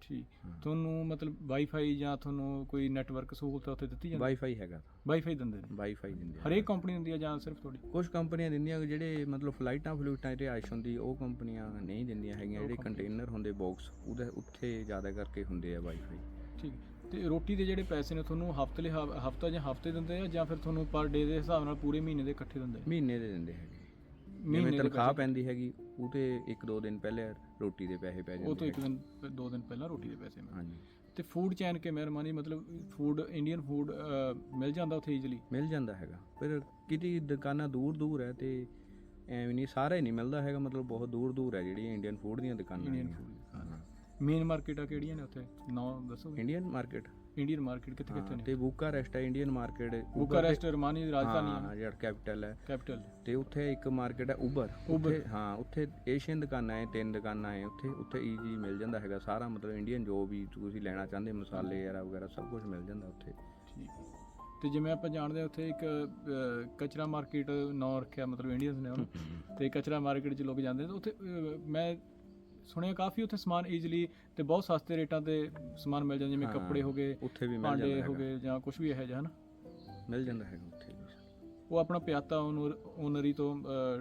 ਠੀਕ। ਤੁਹਾਨੂੰ ਮਤਲਬ ਵਾਈਫਾਈ ਜਾਂ ਤੁਹਾਨੂੰ ਕੋਈ ਨੈਟਵਰਕ ਸਹੂਲਤ ਉੱਥੇ ਦਿੱਤੀ ਜਾਂਦੀ? ਵਾਈਫਾਈ ਹੈਗਾ। ਵਾਈਫਾਈ ਦਿੰਦੇ ਨੇ? ਵਾਈਫਾਈ ਦਿੰਦੇ ਹਰੇਕ ਕੰਪਨੀ ਦਿੰਦੀ ਹੈ ਜਾਂ ਸਿਰਫ ਤੁਹਾਡੀ? ਕੁਝ ਕੰਪਨੀਆਂ ਦਿੰਦੀਆਂ ਜਿਹੜੇ ਮਤਲਬ ਫਲਾਈਟਾਂ ਫਲੂਟਾਂ ਤੇ ਆਇਸ਼ ਹੁੰਦੀ ਉਹ ਕੰਪਨੀਆਂ ਨਹੀਂ ਦਿੰਦੀਆਂ ਹੈਗੀਆਂ। ਜਿਹੜੇ ਕੰਟੇਨਰ ਹੁੰਦੇ ਬਾਕਸ ਉਹਦੇ ਉੱਥੇ ਜ਼ਿਆਦਾ ਕਰਕੇ ਹੁੰਦੇ ਆ ਵਾਈਫਾਈ ਠੀਕ। ਤੇ ਰੋਟੀ ਦੇ ਜਿਹੜੇ ਪੈਸੇ ਨੇ ਤੁਹਾਨੂੰ ਹਫ਼ਤੇ ਹਫਤਾ ਜਾਂ ਹਫ਼ਤੇ ਦਿੰਦੇ ਆ ਜਾਂ ਫਿਰ ਤੁਹਾਨੂੰ ਪਰ ਡੇ ਦੇ ਹਿਸਾਬ ਨਾਲ ਪੂਰੇ ਮਹੀਨੇ ਦੇ ਇਕੱਠੇ ਦਿੰਦੇ ਮਹੀਨੇ ਦੇ ਦਿੰਦੇ ਹੈਗੇ। ਮਹੀਨੇ ਜਿਵੇਂ ਦੇ ਤਨਖਾਹ ਪੈਸੇ- ਪੈਂਦੀ ਹੈਗੀ ਉਹਦੇ ਇੱਕ ਦੋ ਦਿਨ ਪਹਿਲੇ ਰੋਟੀ ਦੇ ਪੈਸੇ ਪੈ ਜਾਂਦੇ ਉਹ ਤੋਂ ਇੱਕ। ਦਿਨ ਦੋ ਦਿਨ ਪਹਿਲਾਂ ਰੋਟੀ ਦੇ ਪੈਸੇ ਮਿਲਦੇ। ਹਾਂਜੀ। ਤੇ ਫੂਡ ਚੈਨ ਕੇ ਮਿਹਰਬਾਨੀ ਮਤਲਬ ਫੂਡ ਇੰਡੀਅਨ ਫੂਡ ਮਿਲ ਜਾਂਦਾ ਉੱਥੇ ਈਜ਼ੀਲੀ ਮਿਲ ਜਾਂਦਾ ਹੈਗਾ। ਪਰ ਕਿਤੇ ਦੁਕਾਨਾਂ ਦੂਰ ਦੂਰ ਹੈ ਤੇ ਐਵੇਂ ਨਹੀਂ ਸਾਰਾ ਨਹੀਂ ਮਿਲਦਾ ਹੈਗਾ ਮਤਲਬ ਬਹੁਤ ਦੂਰ ਦੂਰ ਹੈ ਜਿਹੜੀਆਂ ਇੰਡੀਅਨ ਫੂਡ ਦੀਆਂ ਦੁਕਾਨਾਂ ਇੰਡੀਅਨ। ਫੂਡ ਮੇਨ ਮਾਰਕੀਟਾਂ ਕਿਹੜੀਆਂ ਨੇ ਉੱਥੇ? ਨਾਮ ਦੱਸੋਗੇ? ਇੰਡੀਅਨ ਮਾਰਕੀਟ ਇੰਡੀਅਨ ਮਾਰਕੀਟ ਕਿੱਥੇ ਕਿੱਥੇ ਨੇ? ਤੇ ਬੂਕਾ ਰੈਸਟ ਹੈ ਇੰਡੀਅਨ ਮਾਰਕੀਟ ਬੁਕਾਰੈਸਟ ਰਮਾਨੀ ਦੀ ਰਾਜਧਾਨੀ ਹਾਂ ਹੈ ਜਿਹੜਾ ਕੈਪੀਟਲ ਹੈ। ਕੈਪੀਟਲ ਤੇ ਉੱਥੇ ਇੱਕ ਮਾਰਕੀਟ ਹੈ ਉਬਰ Uber। ਹਾਂ ਉੱਥੇ ਏਸ਼ੀਅਨ ਦੁਕਾਨਾਂ ਹੈ ਤਿੰਨ ਦੁਕਾਨਾਂ ਹੈ ਉੱਥੇ ਉੱਥੇ ਈਜ਼ੀ ਮਿਲ ਜਾਂਦਾ ਹੈਗਾ। ਸਾਰਾ ਮਤਲਬ ਇੰਡੀਅਨ ਜੋ ਵੀ ਤੁਸੀਂ ਲੈਣਾ ਚਾਹੁੰਦੇ ਮਸਾਲੇ ਵਗੈਰਾ ਵਗੈਰਾ ਸਭ ਕੁਝ ਮਿਲ ਜਾਂਦਾ ਉੱਥੇ। ਠੀਕ। ਤੇ ਜਿਵੇਂ ਆਪਾਂ ਜਾਣਦੇ ਹਾਂ ਉੱਥੇ ਇੱਕ ਕਚਰਾ ਮਾਰਕੀਟ ਨਾਂ ਰੱਖਿਆ ਮਤਲਬ ਇੰਡੀਅਨਸ ਨੇ ਉਹਨੂੰ। ਤੇ ਕਚਰਾ ਮਾਰਕੀਟ 'ਚ ਲੋਕ ਜਾਂਦੇ ਨੇ ਉੱਥੇ ਮੈਂ ਸੁਣਿਆ ਕਾਫੀ ਉੱਥੇ ਸਮਾਨ ਈਜ਼ੀਲੀ ਤੇ ਬਹੁਤ ਸਸਤੇ ਰੇਟਾਂ ਤੇ ਸਮਾਨ ਮਿਲ ਜਾਂਦਾ ਜਿਵੇਂ ਹਾਂ, ਕੱਪੜੇ ਹੋ ਗਏ ਉੱਥੇ ਵੀ ਮਿਲ ਭਾਂਡੇ ਜਾਂਦਾ ਹੋ ਹੈਗਾ। ਗਏ ਜਾਂ ਕੁਝ ਵੀ ਇਹੋ ਜਿਹਾ ਹਨ? ਮਿਲ ਜਾਂਦਾ ਹੈਗਾ ਉੱਥੇ ਵੀ। ਉਹ ਆਪਣਾ ਪਿਆਤਾ ਓਨਰੀ ਤੋਂ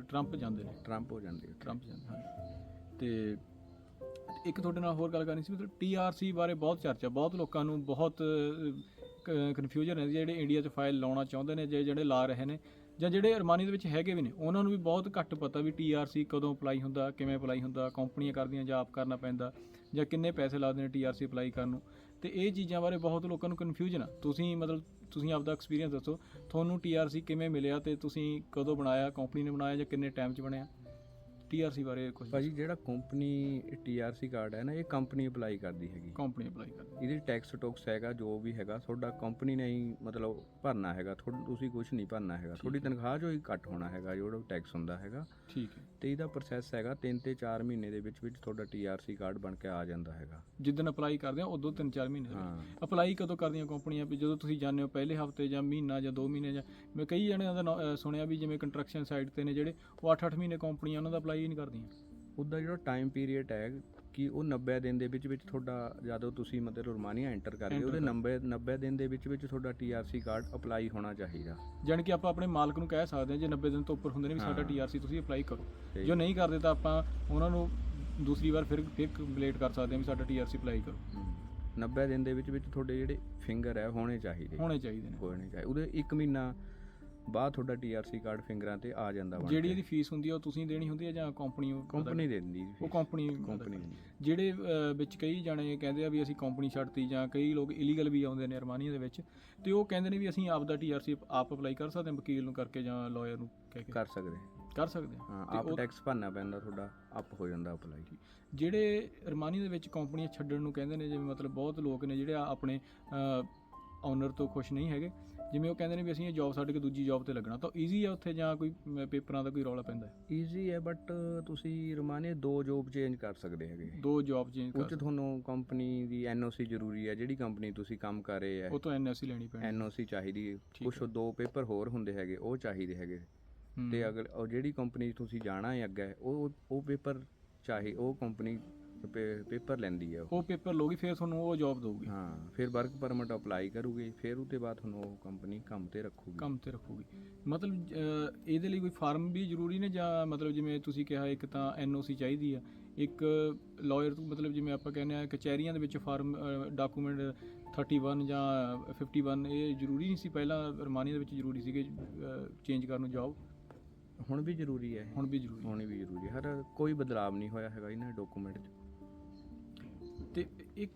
ਟਰੰਪ ਜਾਂਦੇ ਨੇ। ਟਰੰਪ ਹੋ ਜਾਂਦੇ ਉੱਥੇ। ਟਰੰਪ ਜਾਂਦੇ ਹਨ ਤੇ ਇੱਕ ਤੁਹਾਡੇ ਨਾਲ ਹੋਰ ਗੱਲ ਕਰਨੀ ਸੀ ਮਤਲਬ ਟੀਆਰਸੀ ਬਾਰੇ ਬਹੁਤ ਚਰਚਾ ਬਹੁਤ ਲੋਕਾਂ ਨੂੰ ਬਹੁਤ ਕਨਫਿਊਜ਼ਨ ਹੈ ਜਿਹੜੇ ਇੰਡੀਆ 'ਚ ਫਾਈਲ ਲਾਉਣਾ ਚਾਹੁੰਦੇ ਨੇ ਜੇ ਜਿਹੜੇ ਲਾ ਰਹੇ ਨੇ ਜਾਂ ਜਿਹੜੇ ਅਰਮਾਨੀ ਦੇ ਵਿੱਚ ਹੈਗੇ ਵੀ ਨੇ ਉਹਨਾਂ ਨੂੰ ਵੀ ਬਹੁਤ ਘੱਟ ਪਤਾ ਵੀ ਟੀਆਰਸੀ ਕਦੋਂ ਅਪਲਾਈ ਹੁੰਦਾ ਕਿਵੇਂ ਅਪਲਾਈ ਹੁੰਦਾ ਕੰਪਨੀਆਂ ਕਰਦੀਆਂ ਜਾਂ ਆਪ ਕਰਨਾ ਪੈਂਦਾ। ਜਾਂ ਕਿੰਨੇ ਪੈਸੇ ਲੱਗਦੇ ਨੇ ਟੀਆਰਸੀ ਅਪਲਾਈ ਕਰਨ ਨੂੰ। ਤੇ ਇਹ ਚੀਜ਼ਾਂ ਬਾਰੇ ਬਹੁਤ ਲੋਕਾਂ ਨੂੰ ਕਨਫਿਊਜ਼ਨ ਆ। ਤੁਸੀਂ ਮਤਲਬ ਤੁਸੀਂ ਆਪਦਾ ਐਕਸਪੀਰੀਅੰਸ ਦੱਸੋ, ਤੁਹਾਨੂੰ ਟੀਆਰਸੀ ਕਿਵੇਂ ਮਿਲਿਆ ਤੇ ਤੁਸੀਂ ਕਦੋਂ ਬਣਾਇਆ ਕੰਪਨੀ ਨੇ ਬਣਾਇਆ ਜਾਂ ਕਿੰਨੇ ਟਾਈਮ 'ਚ ਬਣਿਆ? ਟੀਆਰਸੀ ਬਾਰੇ ਕੁਝ ਭਾਜੀ ਜਿਹੜਾ ਕੰਪਨੀ ਟੀਆਰਸੀ ਕਾਰਡ ਹੈ ਨਾ ਇਹ ਕੰਪਨੀ ਅਪਲਾਈ ਕਰਦੀ ਹੈਗੀ। ਕੰਪਨੀ ਅਪਲਾਈ ਕਰਦੀ। ਇਹਦੇ ਟੈਕਸ ਟੋਕਸ ਹੈਗਾ ਜੋ ਵੀ ਹੈਗਾ ਤੁਹਾਡਾ ਕੰਪਨੀ ਨੇ ਹੀ ਮਤਲਬ ਭਰਨਾ ਹੈਗਾ ਤੁਸੀਂ ਕੁਝ ਨਹੀਂ ਭਰਨਾ ਹੈਗਾ। ਤੁਹਾਡੀ ਤਨਖਾਹ ਚੋਂ ਹੀ ਕੱਟ ਹੋਣਾ ਹੈਗਾ ਜਿਹੜਾ ਟੈਕਸ ਹੁੰਦਾ ਹੈਗਾ। ਠੀਕ ਹੈ। ਤੇ ਇਹਦਾ ਪ੍ਰੋਸੈਸ ਹੈਗਾ 3 ਤੇ 4 ਮਹੀਨੇ ਦੇ ਵਿੱਚ ਵਿੱਚ ਤੁਹਾਡਾ ਟੀਆਰਸੀ ਕਾਰਡ ਬਣ ਕੇ ਆ ਜਾਂਦਾ ਹੈਗਾ। ਜਿੱਦਣ ਅਪਲਾਈ ਕਰਦੇ ਆ ਉਦੋਂ 3-4 ਮਹੀਨੇ ਵਿੱਚ ਹਾਂ। ਅਪਲਾਈ ਕਦੋਂ ਕਰਦੀਆਂ ਕੰਪਨੀਆਂ ਵੀ ਜਦੋਂ ਤੁਸੀਂ ਜਾਂਦੇ ਹੋ ਪਹਿਲੇ ਹਫ਼ਤੇ ਜਾਂ ਮਹੀਨਾ ਜਾਂ 2 ਮਹੀਨੇ ਜਾਂ ਮੈਂ ਕਈ ਜਣਿਆਂ ਦਾ ਸੁਣਿਆ ਵੀ ਜਿਵੇਂ ਕੰਸਟਰਕਸ਼ਨ ਸਾਈਟ ਤੇ ਨੇ ਜਿਹੜੇ ਉਹ 8-8 ਮਹੀਨੇ ਕੰਪਨੀਆਂ ਉਹਨਾਂ ਦਾ ਅਪਲਾਈ ਹੀ ਨਹੀਂ ਕਰਦੀਆਂ। ਉਹਦਾ ਜਿਹੜਾ ਟਾਈਮ ਪੀਰੀਅਡ ਹੈ ਕਿ ਉਹ 90 ਦਿਨ ਦੇ ਵਿੱਚ ਵਿੱਚ ਤੁਹਾਡਾ ਜਦੋਂ ਤੁਸੀਂ ਮਤਲਬ ਰੁਮਾਨੀਆ ਐਂਟਰ ਕਰਦੇ ਉਹਦੇ ਕਰ- 90 90 ਦਿਨ ਦੇ ਵਿੱਚ ਵਿੱਚ ਤੁਹਾਡਾ ਟੀਆਰਸੀ ਕਾਰਡ ਅਪਲਾਈ ਹੋਣਾ ਚਾਹੀਦਾ। ਜਾਣੀ ਕਿ ਆਪਾਂ ਆਪਣੇ ਮਾਲਕ ਨੂੰ ਕਹਿ ਸਕਦੇ ਹਾਂ ਜੇ 90 ਦਿਨ ਤੋਂ ਉੱਪਰ ਹੁੰਦੇ ਨੇ ਵੀ ਸਾਡਾ। ਟੀਆਰਸੀ ਤੁਸੀਂ ਅਪਲਾਈ ਕਰੋ। ਜੋ ਨਹੀਂ ਕਰਦੇ ਤਾਂ ਆਪਾਂ ਉਹਨਾਂ ਨੂੰ ਦੂਸਰੀ ਵਾਰ ਫਿਰ ਫਿਰ ਕੰਪਲੀਟ ਕਰ ਸਕਦੇ ਹਾਂ ਵੀ ਸਾਡਾ ਟੀਆਰਸੀ ਅਪਲਾਈ ਕਰੋ। ਹਮ, 90 ਦਿਨ ਦੇ ਵਿੱਚ ਵਿੱਚ ਤੁਹਾਡੇ ਜਿਹੜੇ ਫਿੰਗਰ ਹੈ ਹੋਣੇ ਚਾਹੀਦੇ। ਹੋਣੇ ਚਾਹੀਦੇ ਨੇ। ਹੋਣੇ ਚਾਹੀਦੇ ਉਹਦੇ 1 ਮਹੀਨਾ ਬਾਅਦ ਤੁਹਾਡਾ ਟੀਆਰਸੀ ਕਾਰਡ ਫਿੰਗਰਾਂ ਤੇ ਆ ਜਾਂਦਾ ਬਣ ਜਿਹੜੀ। ਇਹਦੀ ਫੀਸ ਹੁੰਦੀ ਆ ਉਹ ਤੁਸੀਂ ਦੇਣੀ ਹੁੰਦੀ ਹੈ ਜਾਂ ਕੰਪਨੀ ਕੰਪਨੀ ਦੇ ਦਿੰਦੀ ਉਹ ਕੰਪਨੀ ਕੰਪਨੀ ਜਿਹੜੇ ਵਿੱਚ ਕਈ ਜਾਣੇ ਕਹਿੰਦੇ ਆ ਵੀ ਅਸੀਂ ਕੰਪਨੀ ਛੱਡਤੀ ਜਾਂ ਕਈ ਲੋਕ ਇਲੀਗਲ ਵੀ ਆਉਂਦੇ ਨੇ ਅਰਮਾਨੀਆ ਦੇ ਵਿੱਚ ਤੇ ਉਹ ਕਹਿੰਦੇ ਨੇ ਵੀ ਅਸੀਂ ਆਪ ਦਾ ਟੀਆਰਸੀ ਆਪ ਅਪਲਾਈ ਕਰ ਸਕਦੇ ਹਾਂ ਵਕੀਲ ਨੂੰ ਕਰਕੇ ਜਾਂ ਲਾਇਰ ਨੂੰ ਕਹਿ ਕੇ। ਕਰ ਸਕਦੇ ਕਰ ਸਕਦੇ ਹਾਂ। ਆਪ ਉਹ- ਟੈਕਸ ਭਰਨਾ ਪੈਂਦਾ ਤੁਹਾਡਾ ਅਪ ਹੋ ਜਾਂਦਾ ਅਪਲਾਈ ਜਿਹੜੇ ਅਰਮਾਨੀ ਦੇ ਵਿੱਚ ਕੰਪਨੀਆਂ ਛੱਡਣ ਨੂੰ ਕਹਿੰਦੇ ਨੇ ਜਿਵੇਂ ਮਤਲਬ ਬਹੁਤ ਲੋਕ ਨੇ ਜਿਹੜੇ ਆ ਆਪਣੇ ਓਨਰ ਤੋਂ ਖੁਸ਼ ਨਹੀਂ ਹੈਗੇ ਜਿਵੇਂ ਉਹ ਕਹਿੰਦੇ ਨੇ ਵੀ ਅਸੀਂ ਇਹ ਜੌਬ ਛੱਡ ਕੇ ਦੂਜੀ ਜੌਬ ਤੇ ਲੱਗਣਾ ਤਾਂ ਈਜ਼ੀ ਆ ਉੱਥੇ ਜਾਂ ਕੋਈ ਪੇਪਰਾਂ ਦਾ ਕੋਈ ਰੌਲਾ ਪੈਂਦਾ ਹੈ? ਈਜ਼ੀ ਹੈ ਬਟ ਤੁਸੀਂ ਰਮਾਨੇ ਦੋ ਜੋਬ ਚੇਂਜ ਕਰ ਸਕਦੇ ਹੈਗੇ। ਦੋ ਜੌਬ ਚੇਂਜ ਉਹ ਕਰ ਚ ਤੁਹਾਨੂੰ ਕੰਪਨੀ ਦੀ ਐਨਓਸੀ ਜ਼ਰੂਰੀ ਹੈ ਜਿਹੜੀ ਕੰਪਨੀ ਤੁਸੀਂ ਕੰਮ ਕਰ ਰਹੇ ਹੈ। ਉਹ ਤੋਂ ਐਨਐਸਸੀ ਲੈਣੀ ਪੈਣੀ। ਐਨਓਸੀ ਚਾਹੀਦੀ ਹੈ। ਠੀਕ ਕੁਝ ਦੋ ਪੇਪਰ ਹੋਰ ਹੁੰਦੇ ਹੈਗੇ ਉਹ ਚਾਹੀਦੇ ਹੈਗੇ। ਤੇ ਅਗਰ ਉਹ ਜਿਹੜੀ ਕੰਪਨੀ ਤੁਸੀਂ ਜਾਣਾ ਹੈ ਅੱਗੇ ਉਹ ਉਹ ਪੇਪਰ ਚਾਹੀ ਉਹ ਕੰਪਨੀ ਪੇਪਰ ਲੈਂਦੀ ਹੈ ਉਹ। ਉਹ ਪੇਪਰ ਲੋਗੀ ਫਿਰ ਤੁਹਾਨੂੰ ਉਹ ਜੌਬ ਦਊਗੀ। ਹਾਂ ਫਿਰ ਵਰਕ ਪਰਮਿਟ ਅਪਲਾਈ ਕਰੂਗੀ ਫਿਰ ਉਹਦੇ ਬਾਅਦ ਤੁਹਾਨੂੰ ਉਹ ਕੰਪਨੀ ਕੰਮ ਤੇ ਰੱਖੂਗੀ। ਕੰਮ ਤੇ ਰੱਖੂਗੀ। ਮਤਲਬ ਅਹ, ਇਹਦੇ ਲਈ ਕੋਈ ਫਾਰਮ ਵੀ ਜ਼ਰੂਰੀ ਨੇ ਜਾਂ ਮਤਲਬ ਜਿਵੇਂ ਤੁਸੀਂ ਕਿਹਾ ਇੱਕ ਤਾਂ ਐਨਓਸੀ ਚਾਹੀਦੀ ਆ ਇੱਕ ਲਾਇਰ ਤੋਂ ਮਤਲਬ ਜਿਵੇਂ ਆਪਾਂ ਕਹਿੰਦੇ ਆ ਕਚਹਿਰੀਆਂ ਦੇ ਵਿੱਚ ਫਾਰਮ ਡਾਕੂਮੈਂਟ 31 ਜਾਂ 51 ਇਹ ਜ਼ਰੂਰੀ ਨਹੀਂ ਸੀ ਪਹਿਲਾਂ ਰਮਾਨੀਆ ਦੇ ਵਿੱਚ ਜ਼ਰੂਰੀ ਸੀਗੇ ਚੇਂਜ ਕਰਨ ਨੂੰ ਜੌਬ ਹੁਣ ਵੀ ਜ਼ਰੂਰੀ ਹੈ ਇਹ। ਹੁਣ ਵੀ ਜ਼ਰੂਰੀ ਹੈ। ਹੁਣ ਵੀ ਜ਼ਰੂਰੀ ਹੈ। ਹਰ ਕੋਈ ਬਦਲਾਵ ਨਹੀਂ ਹੋਇਆ ਹੈਗਾ ਇਹਨਾਂ ਡਾਕੂਮੈਂਟ 'ਚ। ਤੇ ਇੱਕ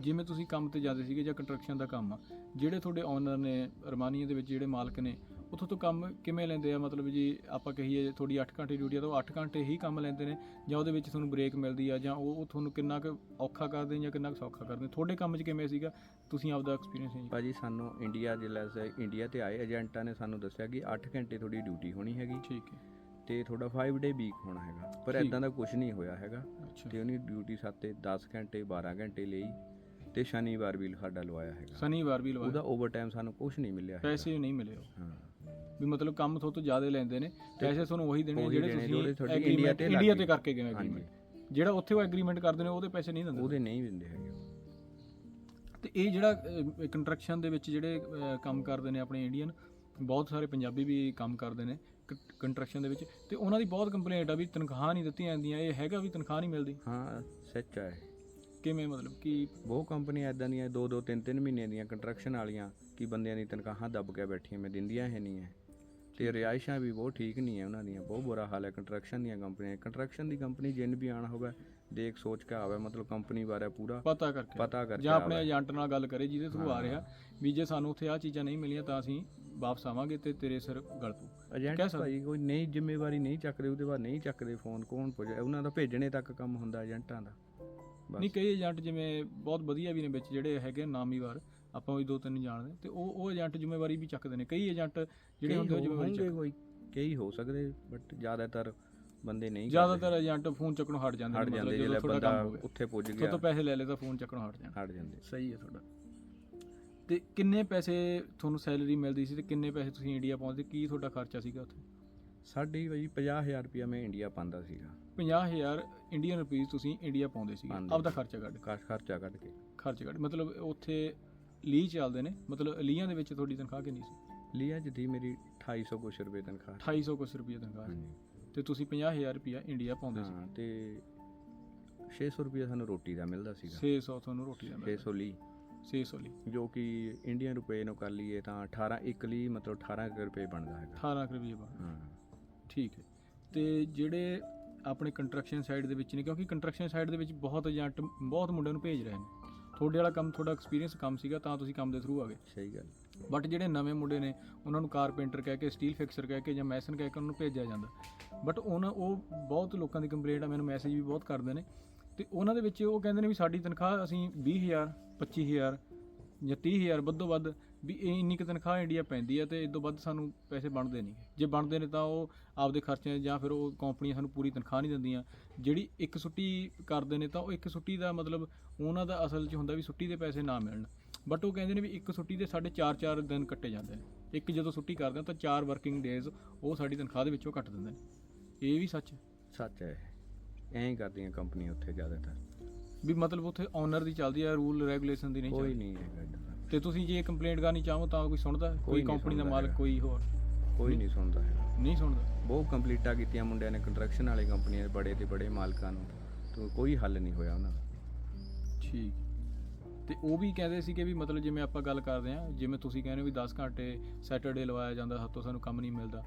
ਜਿਵੇਂ ਤੁਸੀਂ ਕੰਮ ਤੇ ਜਾਂਦੇ ਸੀਗੇ ਜਾਂ ਕੰਸਟਰਕਸ਼ਨ ਦਾ ਕੰਮ ਆ ਜਿਹੜੇ ਤੁਹਾਡੇ ਓਨਰ ਨੇ ਰਮਾਨੀਆ ਦੇ ਵਿੱਚ ਜਿਹੜੇ ਮਾਲਕ ਨੇ ਉੱਥੋਂ ਤੋਂ ਕੰਮ ਕਿਵੇਂ ਲੈਂਦੇ ਆ? ਮਤਲਬ ਜੀ ਆਪਾਂ ਕਹੀਏ ਤੁਹਾਡੀ 8 ਘੰਟੇ ਡਿਊਟੀ ਆ ਤਾਂ ਉਹ 8 ਘੰਟੇ ਹੀ ਕੰਮ ਲੈਂਦੇ ਨੇ ਜਾਂ ਉਹਦੇ ਵਿੱਚ ਤੁਹਾਨੂੰ ਬ੍ਰੇਕ ਮਿਲਦੀ ਆ ਜਾਂ ਉਹ ਉਹ ਤੁਹਾਨੂੰ ਕਿੰਨਾ ਕੁ ਔਖਾ ਕਰਦੇ ਜਾਂ ਕਿੰਨਾ ਕੁ ਸੌਖਾ ਕਰਦੇ ਤੁਹਾਡੇ ਕੰਮ 'ਚ ਕਿਵੇਂ ਸੀਗਾ? ਤੁਸੀਂ ਆਪਦਾ ਐਕਸਪੀਰੀਅੰਸ ਹੈ ਜੀ। ਭਾਜੀ ਸਾਨੂੰ ਇੰਡੀਆ ਜ਼ਿਲ੍ਹਾ ਸੇ ਇੰਡੀਆ ਤੇ ਆਏ ਏਜੰਟਾਂ ਨੇ ਸਾਨੂੰ ਦੱਸਿਆ ਕਿ 8 ਘੰਟੇ ਤੁਹਾਡੀ ਡਿਊਟੀ ਹੋਣੀ ਹੈਗੀ। ਠੀਕ ਹੈ। ਤੇ ਤੁਹਾਡਾ 5 ਡੇ ਵੀਕ ਹੋਣਾ ਹੈਗਾ। ਪਰ। ਇਦਾਂ ਦਾ ਕੁਝ ਨਹੀਂ ਹੋਇਆ ਹੈਗਾ। ਤੇ ਉਹਨੇ ਡਿਊਟੀ ਸਾਤੇ 10 ਘੰਟੇ 12 ਘੰਟੇ ਲਈ ਤੇ ਸ਼ਨੀਵਾਰ ਵੀ ਸਾਡਾ ਲਵਾਇਆ ਹੈਗਾ। ਸ਼ਨੀਵਾਰ ਵੀ ਉਹਦਾ ਲਵਾਇਆ ਓਵਰਟਾਈਮ ਸਾਨੂੰ ਕੁਝ ਨਹੀਂ ਮਿਲਿਆ। ਪੈਸੇ ਨਹੀਂ ਮਿਲੇ ਉਹ। ਹਾਂ। ਵੀ ਮਤਲਬ ਕੰਮ ਤੁਹਾਡੇ ਤੋਂ ਜ਼ਿਆਦਾ ਲੈਂਦੇ ਨੇ। ਪੈਸੇ ਤੁਹਾਨੂੰ ਉਹੀ ਦੇਣੇ ਜਿਹੜੇ ਤੁਸੀਂ ਇੰਡੀਆ ਤੇ ਇੰਡੀਆ। ਤੇ ਕਰਕੇ ਗਏ ਐਗਰੀਮੈਂਟ ਜਿਹੜਾ ਉੱਥੇ ਉਹ ਐਗਰੀਮੈਂਟ ਕਰਦੇ ਨੇ ਉਹਦੇ ਪੈਸੇ ਨਹੀਂ ਦਿੰਦੇ। ਉਹਦੇ ਨਹੀਂ ਦਿੰਦੇ ਹੈਗੇ। ਤੇ ਇਹ ਜਿਹੜਾ ਕੰਸਟਰਕਸ਼ਨ ਦੇ ਵਿੱਚ ਜਿਹੜੇ ਕੰਮ ਕਰਦੇ ਨੇ ਆਪਣੇ ਇੰਡੀਅਨ ਬਹੁਤ ਸਾਰੇ ਪੰਜਾਬੀ ਵੀ ਕੰਮ ਕਰਦੇ ਨੇ। ਕੰਸਟਰਕਸ਼ਨ ਦੇ ਵਿੱਚ ਤੇ ਉਹਨਾਂ ਦੀ ਬਹੁਤ ਕੰਪਲੇਂਟ ਆ ਵੀ ਤਨਖਾਹ ਨਹੀਂ ਦਿੱਤੀਆਂ ਜਾਂਦੀਆਂ ਇਹ ਹੈਗਾ ਵੀ ਤਨਖਾਹ ਨਹੀਂ ਮਿਲਦੀ। ਹਾਂ ਸੱਚ ਹੈ ਕਿਵੇਂ ਮਤਲਬ ਕਿ? ਬਹੁਤ ਕੰਪਨੀਆਂ ਇਦਾਂ ਦੀਆਂ 2 2 3 3 ਮਹੀਨੇ ਦੀਆਂ ਕੰਟਰੈਕਸ਼ਨ ਵਾਲੀਆਂ ਕਿ ਬੰਦਿਆਂ ਦੀ ਤਨਖਾਹਾਂ ਦੱਬ ਕੇ ਬੈਠੀਆਂ ਮੈਂ ਦਿੰਦੀਆਂ ਹੈ ਨਹੀਂ ਹੈ ਤੇ ਰਿਹਾਇਸ਼ਾਂ ਵੀ ਬਹੁਤ ਠੀਕ ਨਹੀਂ ਹੈ ਉਹਨਾਂ ਦੀਆਂ ਬਹੁਤ ਬੁਰਾ ਹਾਲ ਹੈ ਕੰਟਰੈਕਸ਼ਨ ਦੀਆਂ ਕੰਪਨੀਆਂ। ਕੰਟਰੈਕਸ਼ਨ ਦੀ ਕੰਪਨੀ ਜਿੰਨ ਵੀ ਆਣਾ ਹੋਵੇ ਦੇਖ ਸੋਚ ਕੇ ਆਵੇ ਮਤਲਬ ਕੰਪਨੀ ਬਾਰੇ ਪੂਰਾ ਪਤਾ ਕਰਕੇ ਪਤਾ ਕਰਕੇ ਜਾਂ ਆਪਣੇ ਏਜੰਟ ਨਾਲ ਗੱਲ ਕਰੇ ਜਿਹਦੇ ਥਰੂ ਆ। ਰਿਹਾ ਵੀ ਜੇ ਸਾਨੂੰ ਉੱਥੇ ਆ ਚੀਜ਼ਾਂ ਨਹੀਂ ਮਿਲੀਆਂ ਤਾਂ ਅਸੀਂ ਵਾਪਸ ਆਵਾਂਗੇ ਤੇ ਤੇਰੇ ਸਿਰ ਗਲ ਪੂ ਏਜੰਟ ਕਹਿ ਸਕਦੇ। ਭਾਈ ਕੋਈ ਨਹੀਂ ਜ਼ਿੰਮੇਵਾਰੀ ਨਹੀਂ ਚੱਕਦੇ ਉਹਦੇ ਬਾਅਦ ਨਹੀਂ ਚੱਕਦੇ ਫੋਨ ਕੌਣ ਪੁੱਛ? ਉਹਨਾਂ ਦਾ ਭੇਜਣੇ ਤੱਕ ਕੰਮ ਹੁੰਦਾ ਏਜੰਟਾਂ ਦਾ। ਬਸ। ਨਹੀਂ ਕਈ ਏਜੰਟ ਜਿਵੇਂ ਬਹੁਤ ਵਧੀਆ ਵੀ ਨੇ ਵਿੱਚ ਜਿਹੜੇ ਹੈਗੇ ਨਾਮੀ ਵਾਰ ਆਪਾਂ ਵੀ ਦੋ ਤਿੰਨ ਜਾਣਦੇ ਤੇ ਉਹ ਉਹ ਏਜੰਟ ਜ਼ਿੰਮੇਵਾਰੀ ਵੀ ਚੱਕਦੇ ਨੇ। ਕਈ ਏਜੰਟ ਜਿਹੜੇ ਹੁੰਦੇ ਉਹ ਜ਼ਿੰਮੇਵਾਰੀ ਹੋਣਗੇ ਚੱਕਦੇ। ਕੋਈ ਕਈ ਹੋ ਸਕਦੇ ਬਟ ਜ਼ਿਆਦਾਤਰ ਬੰਦੇ ਨਹੀਂ। ਜ਼ਿਆਦਾਤਰ ਏਜੰਟ ਫੋਨ ਚੱਕਣੋਂ ਹਟ ਜਾਂਦੇ ਹਟ ਨੇ ਜਾਂਦੇ ਤੁਹਾਡਾ ਬੰਦਾ ਕੰਮ ਹੋਵੇ ਉੱਥੇ ਪੁੱਜ ਗਿਆ। ਤੋਂ ਪੈਸੇ ਲੈ ਲਏ ਤਾਂ ਫੋਨ ਚੱਕਣੋਂ ਹਟ ਜਾਣ। ਹਟ ਜਾਂਦੇ। ਸਹੀ ਹੈ ਤੁਹਾਡਾ। ਤੇ ਕਿੰਨੇ ਪੈਸੇ ਤੁਹਾਨੂੰ ਸੈਲਰੀ ਮਿਲਦੀ ਸੀ ਤੇ ਕਿੰਨੇ ਪੈਸੇ ਤੁਸੀਂ ਇੰਡੀਆ ਪਾਉਂਦੇ ਕੀ ਤੁਹਾਡਾ ਖਰਚਾ ਸੀਗਾ ਉੱਥੇ? ਸਾਡੀ ਬਈ 50000 ਰੁਪਇਆ ਮੈਂ ਇੰਡੀਆ ਪਾਉਂਦਾ ਸੀਗਾ। 50000 ਇੰਡੀਅਨ ਰੁਪੀਸ ਤੁਸੀਂ ਇੰਡੀਆ ਪਾਉਂਦੇ ਸੀਗੇ। ਪਾਉਂਦੇ ਆਪਦਾ। ਖਰਚਾ ਕੱਢ ਕਾਸ਼ ਖਰਚਾ ਕੱਢ ਕੇ। ਖਰਚ ਕੱਢ ਮਤਲਬ ਉੱਥੇ ਲੀ ਚੱਲਦੇ ਨੇ? ਮਤਲਬ ਲੀਆਂ ਦੇ ਵਿੱਚ ਤੁਹਾਡੀ ਤਨਖਾਹ ਕਿੰਨੀ ਸੀ? ਲਿਆ ਜਦੀ ਮੇਰੀ 2800 ਕੁਛ ਰੁਪਏ ਤਨਖਾਹ। 2800 ਕੁਛ ਰੁਪਏ ਤਨਖਾਹ। ਸੀ ਹਾਂਜੀ। ਤੇ ਤੁਸੀਂ 50000 ਰੁਪਇਆ ਇੰਡੀਆ ਪਾਉਂਦੇ ਸੀ। ਹਾਂ ਤੇ 600 ਰੁਪਏ ਸਾਨੂੰ ਰੋਟੀ ਦਾ ਮਿਲਦਾ ਸੀਗਾ। 600 ਤੁਹਾਨੂੰ ਰੋਟੀ ਦਾ ਮਿਲਦਾ। 600 ਲਈ 600 ਲਈ ਜੋ ਕਿ ਇੰਡੀਅਨ ਰੁਪਏ ਨੂੰ ਕਰ ਲਈਏ ਤਾਂ 18 ਇੱਕ ਲਈ ਮਤਲਬ 18 ਕੁ ਰੁਪਏ ਬਣਦਾ ਹੈਗਾ। 18 ਕੁ ਰੁਪਏ ਬਣ ਹਾਂ। ਠੀਕ ਹੈ। ਤੇ ਜਿਹੜੇ ਆਪਣੇ ਕੰਸਟਰਕਸ਼ਨ ਸਾਈਡ ਦੇ ਵਿੱਚ ਨੇ ਕਿਉਂਕਿ ਕੰਸਟਰਕਸ਼ਨ ਸਾਈਡ ਦੇ ਵਿੱਚ ਬਹੁਤ ਏਜੰਟ ਬਹੁਤ ਮੁੰਡਿਆਂ ਨੂੰ ਭੇਜ ਰਹੇ ਨੇ। ਤੁਹਾਡੇ ਵਾਲਾ ਕੰਮ ਤੁਹਾਡਾ ਐਕਸਪੀਰੀਅੰਸ ਕੰਮ ਸੀਗਾ ਤਾਂ ਤੁਸੀਂ ਕੰਮ ਦੇ ਥਰੂ ਆ ਗਏ। ਸਹੀ ਗੱਲ। ਬਟ ਜਿਹੜੇ ਨਵੇਂ ਮੁੰਡੇ ਨੇ ਉਹਨਾਂ ਨੂੰ ਕਾਰਪੈਂਟਰ ਕਹਿ ਕੇ ਸਟੀਲ ਫਿਕਸਰ ਕਹਿ ਕੇ ਜਾਂ ਮੈਸਨ ਕਹਿ ਕੇ ਉਹਨਾਂ ਨੂੰ ਭੇਜਿਆ ਜਾਂਦਾ। ਬਟ ਉਹਨਾਂ ਉਹ ਬਹੁਤ ਲੋਕਾਂ ਦੀ ਕੰਪਲੇਂਟ ਆ ਮੈਨੂੰ ਮੈਸੇਜ ਵੀ ਬਹੁਤ ਕਰਦੇ ਨੇ। ਤੇ ਉਹਨਾਂ ਦੇ ਵਿੱਚ ਉਹ ਕਹਿੰਦੇ ਨੇ ਵੀ ਸਾਡੀ ਤਨਖਾਹ ਅਸੀਂ 20000 25000 ਜਾਂ 30000 ਵੱਧੋ ਵੱਧ ਵੀ ਇਹ ਇੰਨੀ ਕੁ ਤਨਖਾਹ ਇੰਡੀਆ ਪੈਂਦੀ ਹੈ ਤੇ ਇਸ ਤੋਂ ਵੱਧ ਸਾਨੂੰ ਪੈਸੇ ਬਣਦੇ ਨਹੀਂ ਜੇ ਬਣਦੇ ਨੇ ਤਾਂ ਉਹ ਆਪਦੇ ਖਰਚੇ ਜਾਂ ਫਿਰ ਉਹ ਕੰਪਨੀਆਂ ਸਾਨੂੰ ਪੂਰੀ ਤਨਖਾਹ ਨਹੀਂ ਦਿੰਦੀਆਂ। ਜਿਹੜੀ ਇੱਕ ਸੁੱਟੀ ਕਰਦੇ ਨੇ ਤਾਂ ਉਹ ਇੱਕ ਸੁੱਟੀ ਦਾ ਮਤਲਬ ਉਹਨਾਂ ਦਾ ਅਸਲ 'ਚ ਹੁੰਦਾ ਵੀ ਸੁੱਟੀ ਦੇ ਪੈਸੇ ਨਾ ਮਿਲਣ। ਬਟ ਉਹ ਕਹਿੰਦੇ ਨੇ ਵੀ ਇੱਕ ਛੁੱਟੀ ਦੇ ਸਾਡੇ 4-4 ਦਿਨ ਕੱਟੇ ਜਾਂਦੇ ਨੇ। ਇੱਕ ਜਦੋਂ ਛੁੱਟੀ ਕਰਦੇ ਆ ਤਾਂ 4 ਵਰਕਿੰਗ ਡੇਜ਼ ਉਹ ਸਾਡੀ ਤਨਖਾਹ ਦੇ ਵਿੱਚੋਂ ਕੱਟ ਦਿੰਦੇ ਨੇ। ਇਹ ਵੀ ਸੱਚ ਸੱਚ ਹੈ। ਇਹ। ਐਂ ਹੀ ਕਰਦੀਆਂ ਕੰਪਨੀਆਂ ਉੱਥੇ ਜ਼ਿਆਦਾਤਰ। ਵੀ ਮਤਲਬ ਉੱਥੇ ਓਨਰ ਦੀ ਚੱਲਦੀ ਹੈ ਰੂਲ ਰੈਗੂਲੇਸ਼ਨ ਦੀ ਨਹੀਂ ਕੋਈ ਚੱਲਦੀ? ਨਹੀਂ ਹੈਗਾ ਏਦਾਂ ਦਾ। ਤੇ ਤੁਸੀਂ ਜੇ ਕੰਪਲੇਂਟ ਕਰਨੀ ਚਾਹੋ ਤਾਂ ਕੋਈ ਸੁਣਦਾ? ਹੈ? ਕੋਈ ਕੋਈ ਨਹੀਂ ਕੰਪਨੀ ਦਾ ਸੁਣਦਾ ਮਾਲਕ ਹੈਗਾ। ਕੋਈ ਹੋਰ? ਕੋਈ ਨਹੀਂ ਸੁਣਦਾ ਹੈਗਾ। ਨਹੀਂ ਸੁਣਦਾ? ਬਹੁਤ ਕੰਪਲੀਟਾਂ ਕੀਤੀਆਂ ਮੁੰਡਿਆਂ ਨੇ ਕੰਸਟਰਕਸ਼ਨ ਵਾਲੇ ਕੰਪਨੀਆਂ ਦੇ ਬੜੇ ਤੇ ਬੜੇ ਮਾਲਕਾਂ ਨੂੰ। ਤੋਂ ਕੋਈ ਹੱਲ ਨਹੀਂ ਹੋਇਆ ਉਹਨਾਂ ਦਾ। ਠੀਕ। ਤੇ ਉਹ ਵੀ ਕਹਿੰਦੇ ਸੀ ਕਿ ਵੀ ਮਤਲਬ ਜਿਵੇਂ ਆਪਾਂ ਗੱਲ ਕਰਦੇ ਆ ਜਿਵੇਂ ਤੁਸੀਂ ਕਹਿੰਦੇ ਹੋ ਵੀ 10 ਘੰਟੇ ਸੈਟਰਡੇ ਲਵਾਇਆ ਜਾਂਦਾ ਹੱਥੋਂ ਸਾਨੂੰ ਕੰਮ ਨਹੀਂ ਮਿਲਦਾ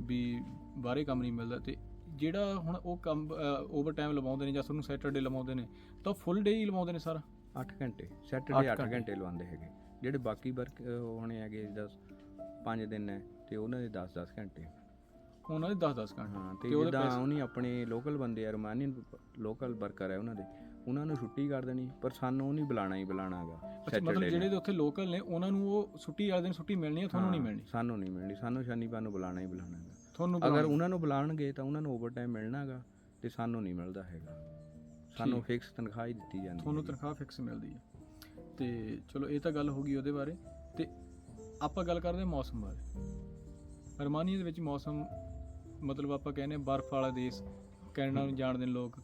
ਵੀ ਬਾਹਰੇ ਕੰਮ ਨਹੀਂ ਮਿਲਦਾ ਤੇ ਜਿਹੜਾ ਹੁਣ ਉਹ ਕੰਮ ਓਵਰ ਟਾਈਮ ਲਵਾਉਂਦੇ ਨੇ ਜਾਂ ਤੁਹਾਨੂੰ ਸੈਟਰਡੇ ਲਵਾਉਂਦੇ ਨੇ ਤਾਂ ਫੁੱਲ ਡੇ ਹੀ ਲਵਾਉਂਦੇ ਨੇ ਸਾਰਾ? 8 ਘੰਟੇ ਸੈਟਰਡੇ ਅੱਠ 8 ਘੰਟੇ। ਲਵਾਉਂਦੇ ਹੈਗੇ। ਜਿਹੜੇ ਬਾਕੀ ਵਰਕ ਹੋਣੇ ਹੈਗੇ 10 5 ਦਿਨ ਹੈ ਤੇ ਉਹਨਾਂ ਦੇ 10 10 ਘੰਟੇ। ਉਹਨਾਂ ਦੇ 10 10 ਘੰਟੇ। ਹਾਂ ਤੇ ਉਹਦੇ ਜਿੱਦਾਂ ਉਹਨੀ ਆਪਣੇ ਲੋਕਲ ਬੰਦੇ ਆ ਰੋਮਾਨੀਅਨ ਲੋਕਲ ਵਰਕਰ ਹੈ ਉਹਨਾਂ ਦੇ ਉਹਨਾਂ ਨੂੰ ਛੁੱਟੀ ਕਰ ਦੇਣੀ ਪਰ ਸਾਨੂੰ ਉਹ ਨਹੀਂ ਬੁਲਾਣਾ ਹੀ ਬੁਲਾਣਾਗਾ ਅੱਛਾ ਮਤਲਬ ਜਿਹੜੇ ਦੇ ਉੱਥੇ ਲੋਕਲ ਨੇ ਉਹਨਾਂ ਨੂੰ ਉਹ ਛੁੱਟੀ ਵਾਲੇ ਦਿਨ ਛੁੱਟੀ ਮਿਲਣੀ ਹੈ ਤੁਹਾਨੂੰ ਨਹੀਂ ਮਿਲਣੀ? ਸਾਨੂੰ ਨਹੀਂ ਮਿਲਣੀ ਸਾਨੂੰ ਸ਼ਨੀਵਾਰ ਨੂੰ ਬੁਲਾਣਾ ਹੀ ਬੁਲਾਣਾ ਹੈਗਾ। ਤੁਹਾਨੂੰ ਅਗਰ। ਉਹਨਾਂ ਨੂੰ ਬੁਲਾਣਗੇ ਤਾਂ ਉਹਨਾਂ ਨੂੰ ਓਵਰਟਾਈਮ ਮਿਲਣਾਗਾ ਤੇ ਸਾਨੂੰ ਨਹੀਂ ਮਿਲਦਾ ਹੈਗਾ ਸਾਨੂੰ। ਫਿਕਸ ਤਨਖਾਹ ਹੀ ਦਿੱਤੀ ਜਾਂਦੀ ਤੁਹਾਨੂੰ। ਤਨਖਾਹ ਫਿਕਸ ਮਿਲਦੀ ਹੈ ਤੇ ਚਲੋ ਇਹ ਤਾਂ ਗੱਲ ਹੋ ਗਈ ਉਹਦੇ ਬਾਰੇ ਤੇ ਆਪਾਂ ਗੱਲ ਕਰਦੇ ਹਾਂ ਮੌਸਮ ਬਾਰੇ ਅਰਮਾਨੀਆ ਦੇ ਵਿੱਚ ਮੌਸਮ ਮਤਲਬ ਆਪਾਂ ਕਹਿੰਦੇ ਬਰਫ਼ ਵਾਲਾ ਦੇਸ਼ ਕੈਨੇਡਾ ਨੂੰ ਜਾਣਦੇ ਨੇ ਲੋਕ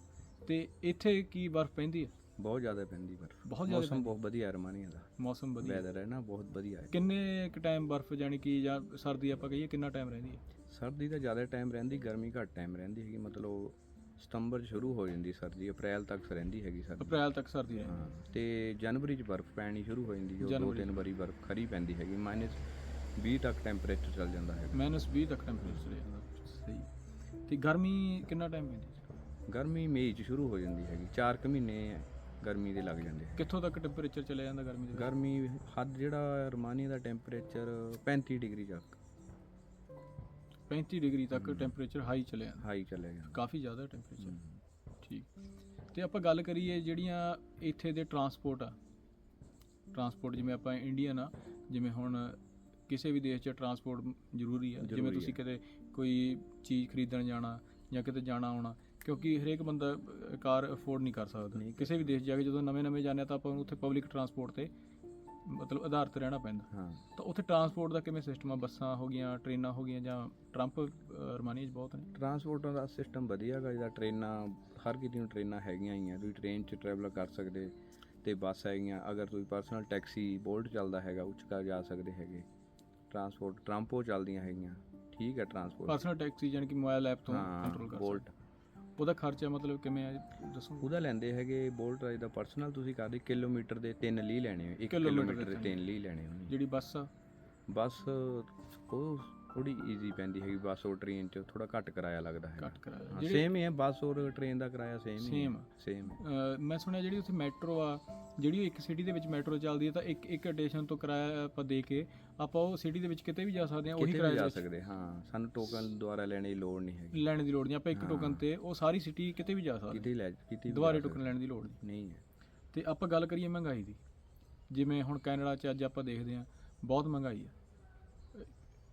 ਤੇ ਇੱਥੇ ਕੀ ਬਰਫ਼ ਪੈਂਦੀ ਹੈ ਬਹੁਤ ਜ਼ਿਆਦਾ ਪੈਂਦੀ ਪਰ ਬਹੁਤ ਜ਼ਿਆਦਾ ਮੌਸਮ ਬਹੁਤ ਵਧੀਆ ਰਮਾਨੀਆ ਦਾ ਮੌਸਮ ਵਧੀਆ। ਵੈਦਰ ਹੈ ਨਾ ਬਹੁਤ ਵਧੀਆ ਹੈ। ਕਿੰਨੇ ਕ ਟਾਈਮ ਬਰਫ਼ ਜਾਣੀ ਕਿ ਜਾਂ ਸਰਦੀ ਆਪਾਂ ਕਹੀਏ ਕਿੰਨਾ ਟਾਈਮ ਰਹਿੰਦੀ ਹੈ? ਸਰਦੀ ਤਾਂ ਜ਼ਿਆਦਾ ਟਾਈਮ ਰਹਿੰਦੀ ਗਰਮੀ ਘੱਟ ਟਾਈਮ ਰਹਿੰਦੀ ਹੈਗੀ ਮਤਲਬ ਸਤੰਬਰ 'ਚ ਸ਼ੁਰੂ ਹੋ ਜਾਂਦੀ ਸਰਦੀ ਅਪ੍ਰੈਲ ਤੱਕ ਰਹਿੰਦੀ ਹੈਗੀ ਸਰਦੀ। ਅਪ੍ਰੈਲ ਤੱਕ ਸਰਦੀ ਹਾਂ ਤੇ ਜਨਵਰੀ 'ਚ ਬਰਫ਼ ਪੈਣੀ ਸ਼ੁਰੂ ਹੋ ਜਾਂਦੀ ਜੋ ਦੋ। ਤਿੰਨ ਵਾਰੀ ਬਰਫ਼ ਖਰੀ ਪੈਂਦੀ ਹੈਗੀ ਮਾਈਨਸ 20 ਤੱਕ ਟੈਂਪਰੇਚਰ ਚੱਲ ਜਾਂਦਾ ਹੈ ਮਾਈਨਸ 20 ਤੱਕ ਟੈਂਪਰੇਚਰ ਸਹੀ। ਤੇ ਗਰਮੀ ਕਿੰਨਾ ਟਾਈਮ ਪੈਂਦੀ ਗਰਮੀ ਮਈ 'ਚ ਸ਼ੁਰੂ ਹੋ ਜਾਂਦੀ ਹੈਗੀ 4 ਕੁ ਮਹੀਨੇ ਗਰਮੀ ਦੇ ਲੱਗ ਜਾਂਦੇ ਕਿੱਥੋਂ ਤੱਕ ਟੈਂਪਰੇਚਰ ਚਲੇ ਜਾਂਦਾ ਗਰਮੀ ਦੇ ਵਿੱਚ? ਗਰਮੀ ਹੱਦ ਜਿਹੜਾ ਰਮਾਨੀਆ ਦਾ ਟੈਂਪਰੇਚਰ 35 ਡਿਗਰੀ ਤੱਕ। 35 ਡਿਗਰੀ ਤੱਕ ਟੈਂਪਰੇਚਰ ਹਾਈ ਚਲੇ ਜਾਂਦਾ। ਹਾਈ ਚਲੇ ਗਿਆ ਕਾਫੀ ਜ਼ਿਆਦਾ ਟੈਂਪਰੇਚਰ ਠੀਕ। ਤੇ ਆਪਾਂ ਗੱਲ ਕਰੀਏ ਜਿਹੜੀਆਂ ਇੱਥੇ ਦੇ ਟਰਾਂਸਪੋਰਟ ਆ। ਟਰਾਂਸਪੋਰਟ ਜਿਵੇਂ ਆਪਾਂ ਇੰਡੀਅਨ ਆ ਜਿਵੇਂ ਹੁਣ ਕਿਸੇ ਵੀ ਦੇਸ਼ 'ਚ ਟਰਾਂਸਪੋਰਟ ਜ਼ਰੂਰੀ ਆ। ਜਿਵੇਂ ਜ਼ਰੂਰੀ ਤੁਸੀਂ ਆ। ਕਿਤੇ ਕੋਈ ਚੀਜ਼ ਖਰੀਦਣ ਜਾਣਾ ਜਾਂ ਕਿਤੇ ਜਾਣਾ ਆਉਣਾ ਕਿਉਂਕਿ ਹਰੇਕ ਬੰਦਾ ਕਾਰ ਅਫੋਰਡ ਨਹੀਂ ਕਰ ਸਕਦਾ। ਕਿਸੇ ਵੀ ਦੇਸ਼ ਜਾ ਕੇ ਜਦੋਂ ਨਵੇਂ-ਨਵੇਂ ਜਾਂਦੇ ਆ ਤਾਂ ਆਪਾਂ ਨੂੰ ਉੱਥੇ ਪਬਲਿਕ ਟਰਾਂਸਪੋਰਟ ਤੇ ਮਤਲਬ ਆਧਾਰਿਤ ਰਹਿਣਾ ਪੈਂਦਾ। ਹਾਂ। ਤਾਂ ਉੱਥੇ ਟਰਾਂਸਪੋਰਟ ਦਾ ਕਿਵੇਂ ਸਿਸਟਮ ਆ? ਬੱਸਾਂ ਹੋ ਗਈਆਂ ਟ੍ਰੇਨਾਂ ਹੋ ਗਈਆਂ ਜਾਂ ਟਰੰਪ ਰਮਾਨੀਆ 'ਚ ਬਹੁਤ ਨੇ? ਟਰਾਂਸਪੋਰਟ ਦਾ ਸਿਸਟਮ ਵਧੀਆ ਹੈਗਾ ਜਿਹਦਾ ਟ੍ਰੇਨਾਂ ਹਰ ਕਿਤੇ ਨੂੰ ਟ੍ਰੇਨਾਂ ਹੈਗੀਆਂ ਹੀ ਆ। ਤੁਸੀਂ ਟ੍ਰੇਨ 'ਚ ਟਰੈਵਲ ਕਰ ਸਕਦੇ ਤੇ ਬੱਸ ਹੈਗੀਆਂ। ਅਗਰ ਤੁਸੀਂ ਪਰਸਨਲ ਟੈਕਸੀ ਬੋਲਟ ਚੱਲਦਾ ਹੈਗਾ ਉੱਚ ਕਰ ਜਾ ਸਕਦੇ ਹੈਗੇ। ਟਰਾਂਸਪੋਰਟ ਟਰਾਂਪੋ ਚੱਲਦੀਆਂ ਹੈਗੀਆਂ। ਠੀਕ ਹੈ ਟਰਾਂਸਪੋਰਟ ਪਰਸਨਲ ਟੈਕਸੀ ਜਾਣੀ ਕਿ ਮੋਬਾਈਲ ਐਪ ਤੋਂ ਕੰਟਰੋਲ ਕਰ ਬੋਲਟ ਸਕਦੇ। ਉਹਦਾ ਖਰਚਾ ਮਤਲਬ ਕਿਵੇਂ ਆ ਦੱਸੋ। ਉਹਦਾ ਲੈਂਦੇ ਹੈਗੇ ਬੋਲਟ ਦਾ ਜਿਹਦਾ ਪਰਸਨਲ ਤੁਸੀਂ ਕਰਦੇ ਕਿਲੋਮੀਟਰ ਦੇ 3 ਲੀ ਲੈਣੇ 1 ਕਿਲੋਮੀਟਰ ਦੇ ਕਿਲੋਮੀਟਰ ਦੇ 3 ਲੀ ਲੈਣੇ ਉਹਨੇ ਜਿਹੜੀ ਬੱਸ ਆ? ਬੱਸ ਉਹ ਥੋੜੀ ਈਜ਼ੀ ਪੈਂਦੀ ਹੈਗੀ। ਬੱਸ ਔਰ ਟ੍ਰੇਨ 'ਚ ਥੋੜਾ ਘੱਟ ਕਿਰਾਇਆ ਲੱਗਦਾ ਹੈ ਘੱਟ ਕਰਾਇਆ। ਹਾਂ ਸੇਮ ਹੀ ਹੈ ਬੱਸ ਔਰ ਟ੍ਰੇਨ ਦਾ ਕਿਰਾਇਆ ਸੇਮ ਹੀ। ਸੇਮ ਅਹ, ਮੈਂ ਸੁਣਿਆ ਜਿਹੜੀ ਉੱਥੇ ਮੈਟਰੋ ਆ ਜਿਹੜੀ ਇੱਕ ਸਿਟੀ ਦੇ ਵਿੱਚ ਮੈਟਰੋ ਚੱਲਦੀ ਹੈ ਤਾਂ ਇੱਕ ਇੱਕ ਸਟੇਸ਼ਨ ਤੋਂ ਕਿਰਾਇਆ ਆਪਾਂ ਦੇ ਕੇ ਆਪਾਂ ਉਹ ਸਿਟੀ ਦੇ ਵਿੱਚ ਕਿਤੇ ਵੀ ਜਾ ਸਕਦੇ ਹਾਂ ਉਹੀ ਕਿਤੇ ਵੀ ਜਾ ਸਕਦੇ ਹਾਂ ਸਾਨੂੰ ਟੋਕਨ ਦੁਆਰਾ ਲੈਣ ਦੀ ਲੋੜ ਨਹੀਂ ਹੈਗੀ। ਲੈਣ ਦੀ ਲੋੜ ਨਹੀਂ ਆਪਾਂ ਇੱਕ ਹਾਂ। ਟੋਕਨ ਤੇ ਉਹ ਸਾਰੀ ਸਿਟੀ ਕਿਤੇ ਵੀ ਜਾ ਸਕਦੇ ਕਿਤੇ ਲੈ ਕਿਤੇ ਵੀ ਦੁਬਾਰੇ ਜਾ ਟੋਕਨ ਲੈਣ ਦੀ ਲੋੜ ਨਹੀਂ। ਨਹੀਂ ਹੈ। ਤੇ ਆਪਾਂ ਗੱਲ ਕਰੀਏ ਮਹਿੰਗਾਈ ਦੀ ਜਿਵੇਂ ਹੁਣ ਕੈਨੇਡਾ 'ਚ ਅੱਜ ਆਪਾਂ ਦੇਖਦੇ ਹਾਂ ਬਹੁਤ ਮਹਿੰਗਾਈ ਹੈ।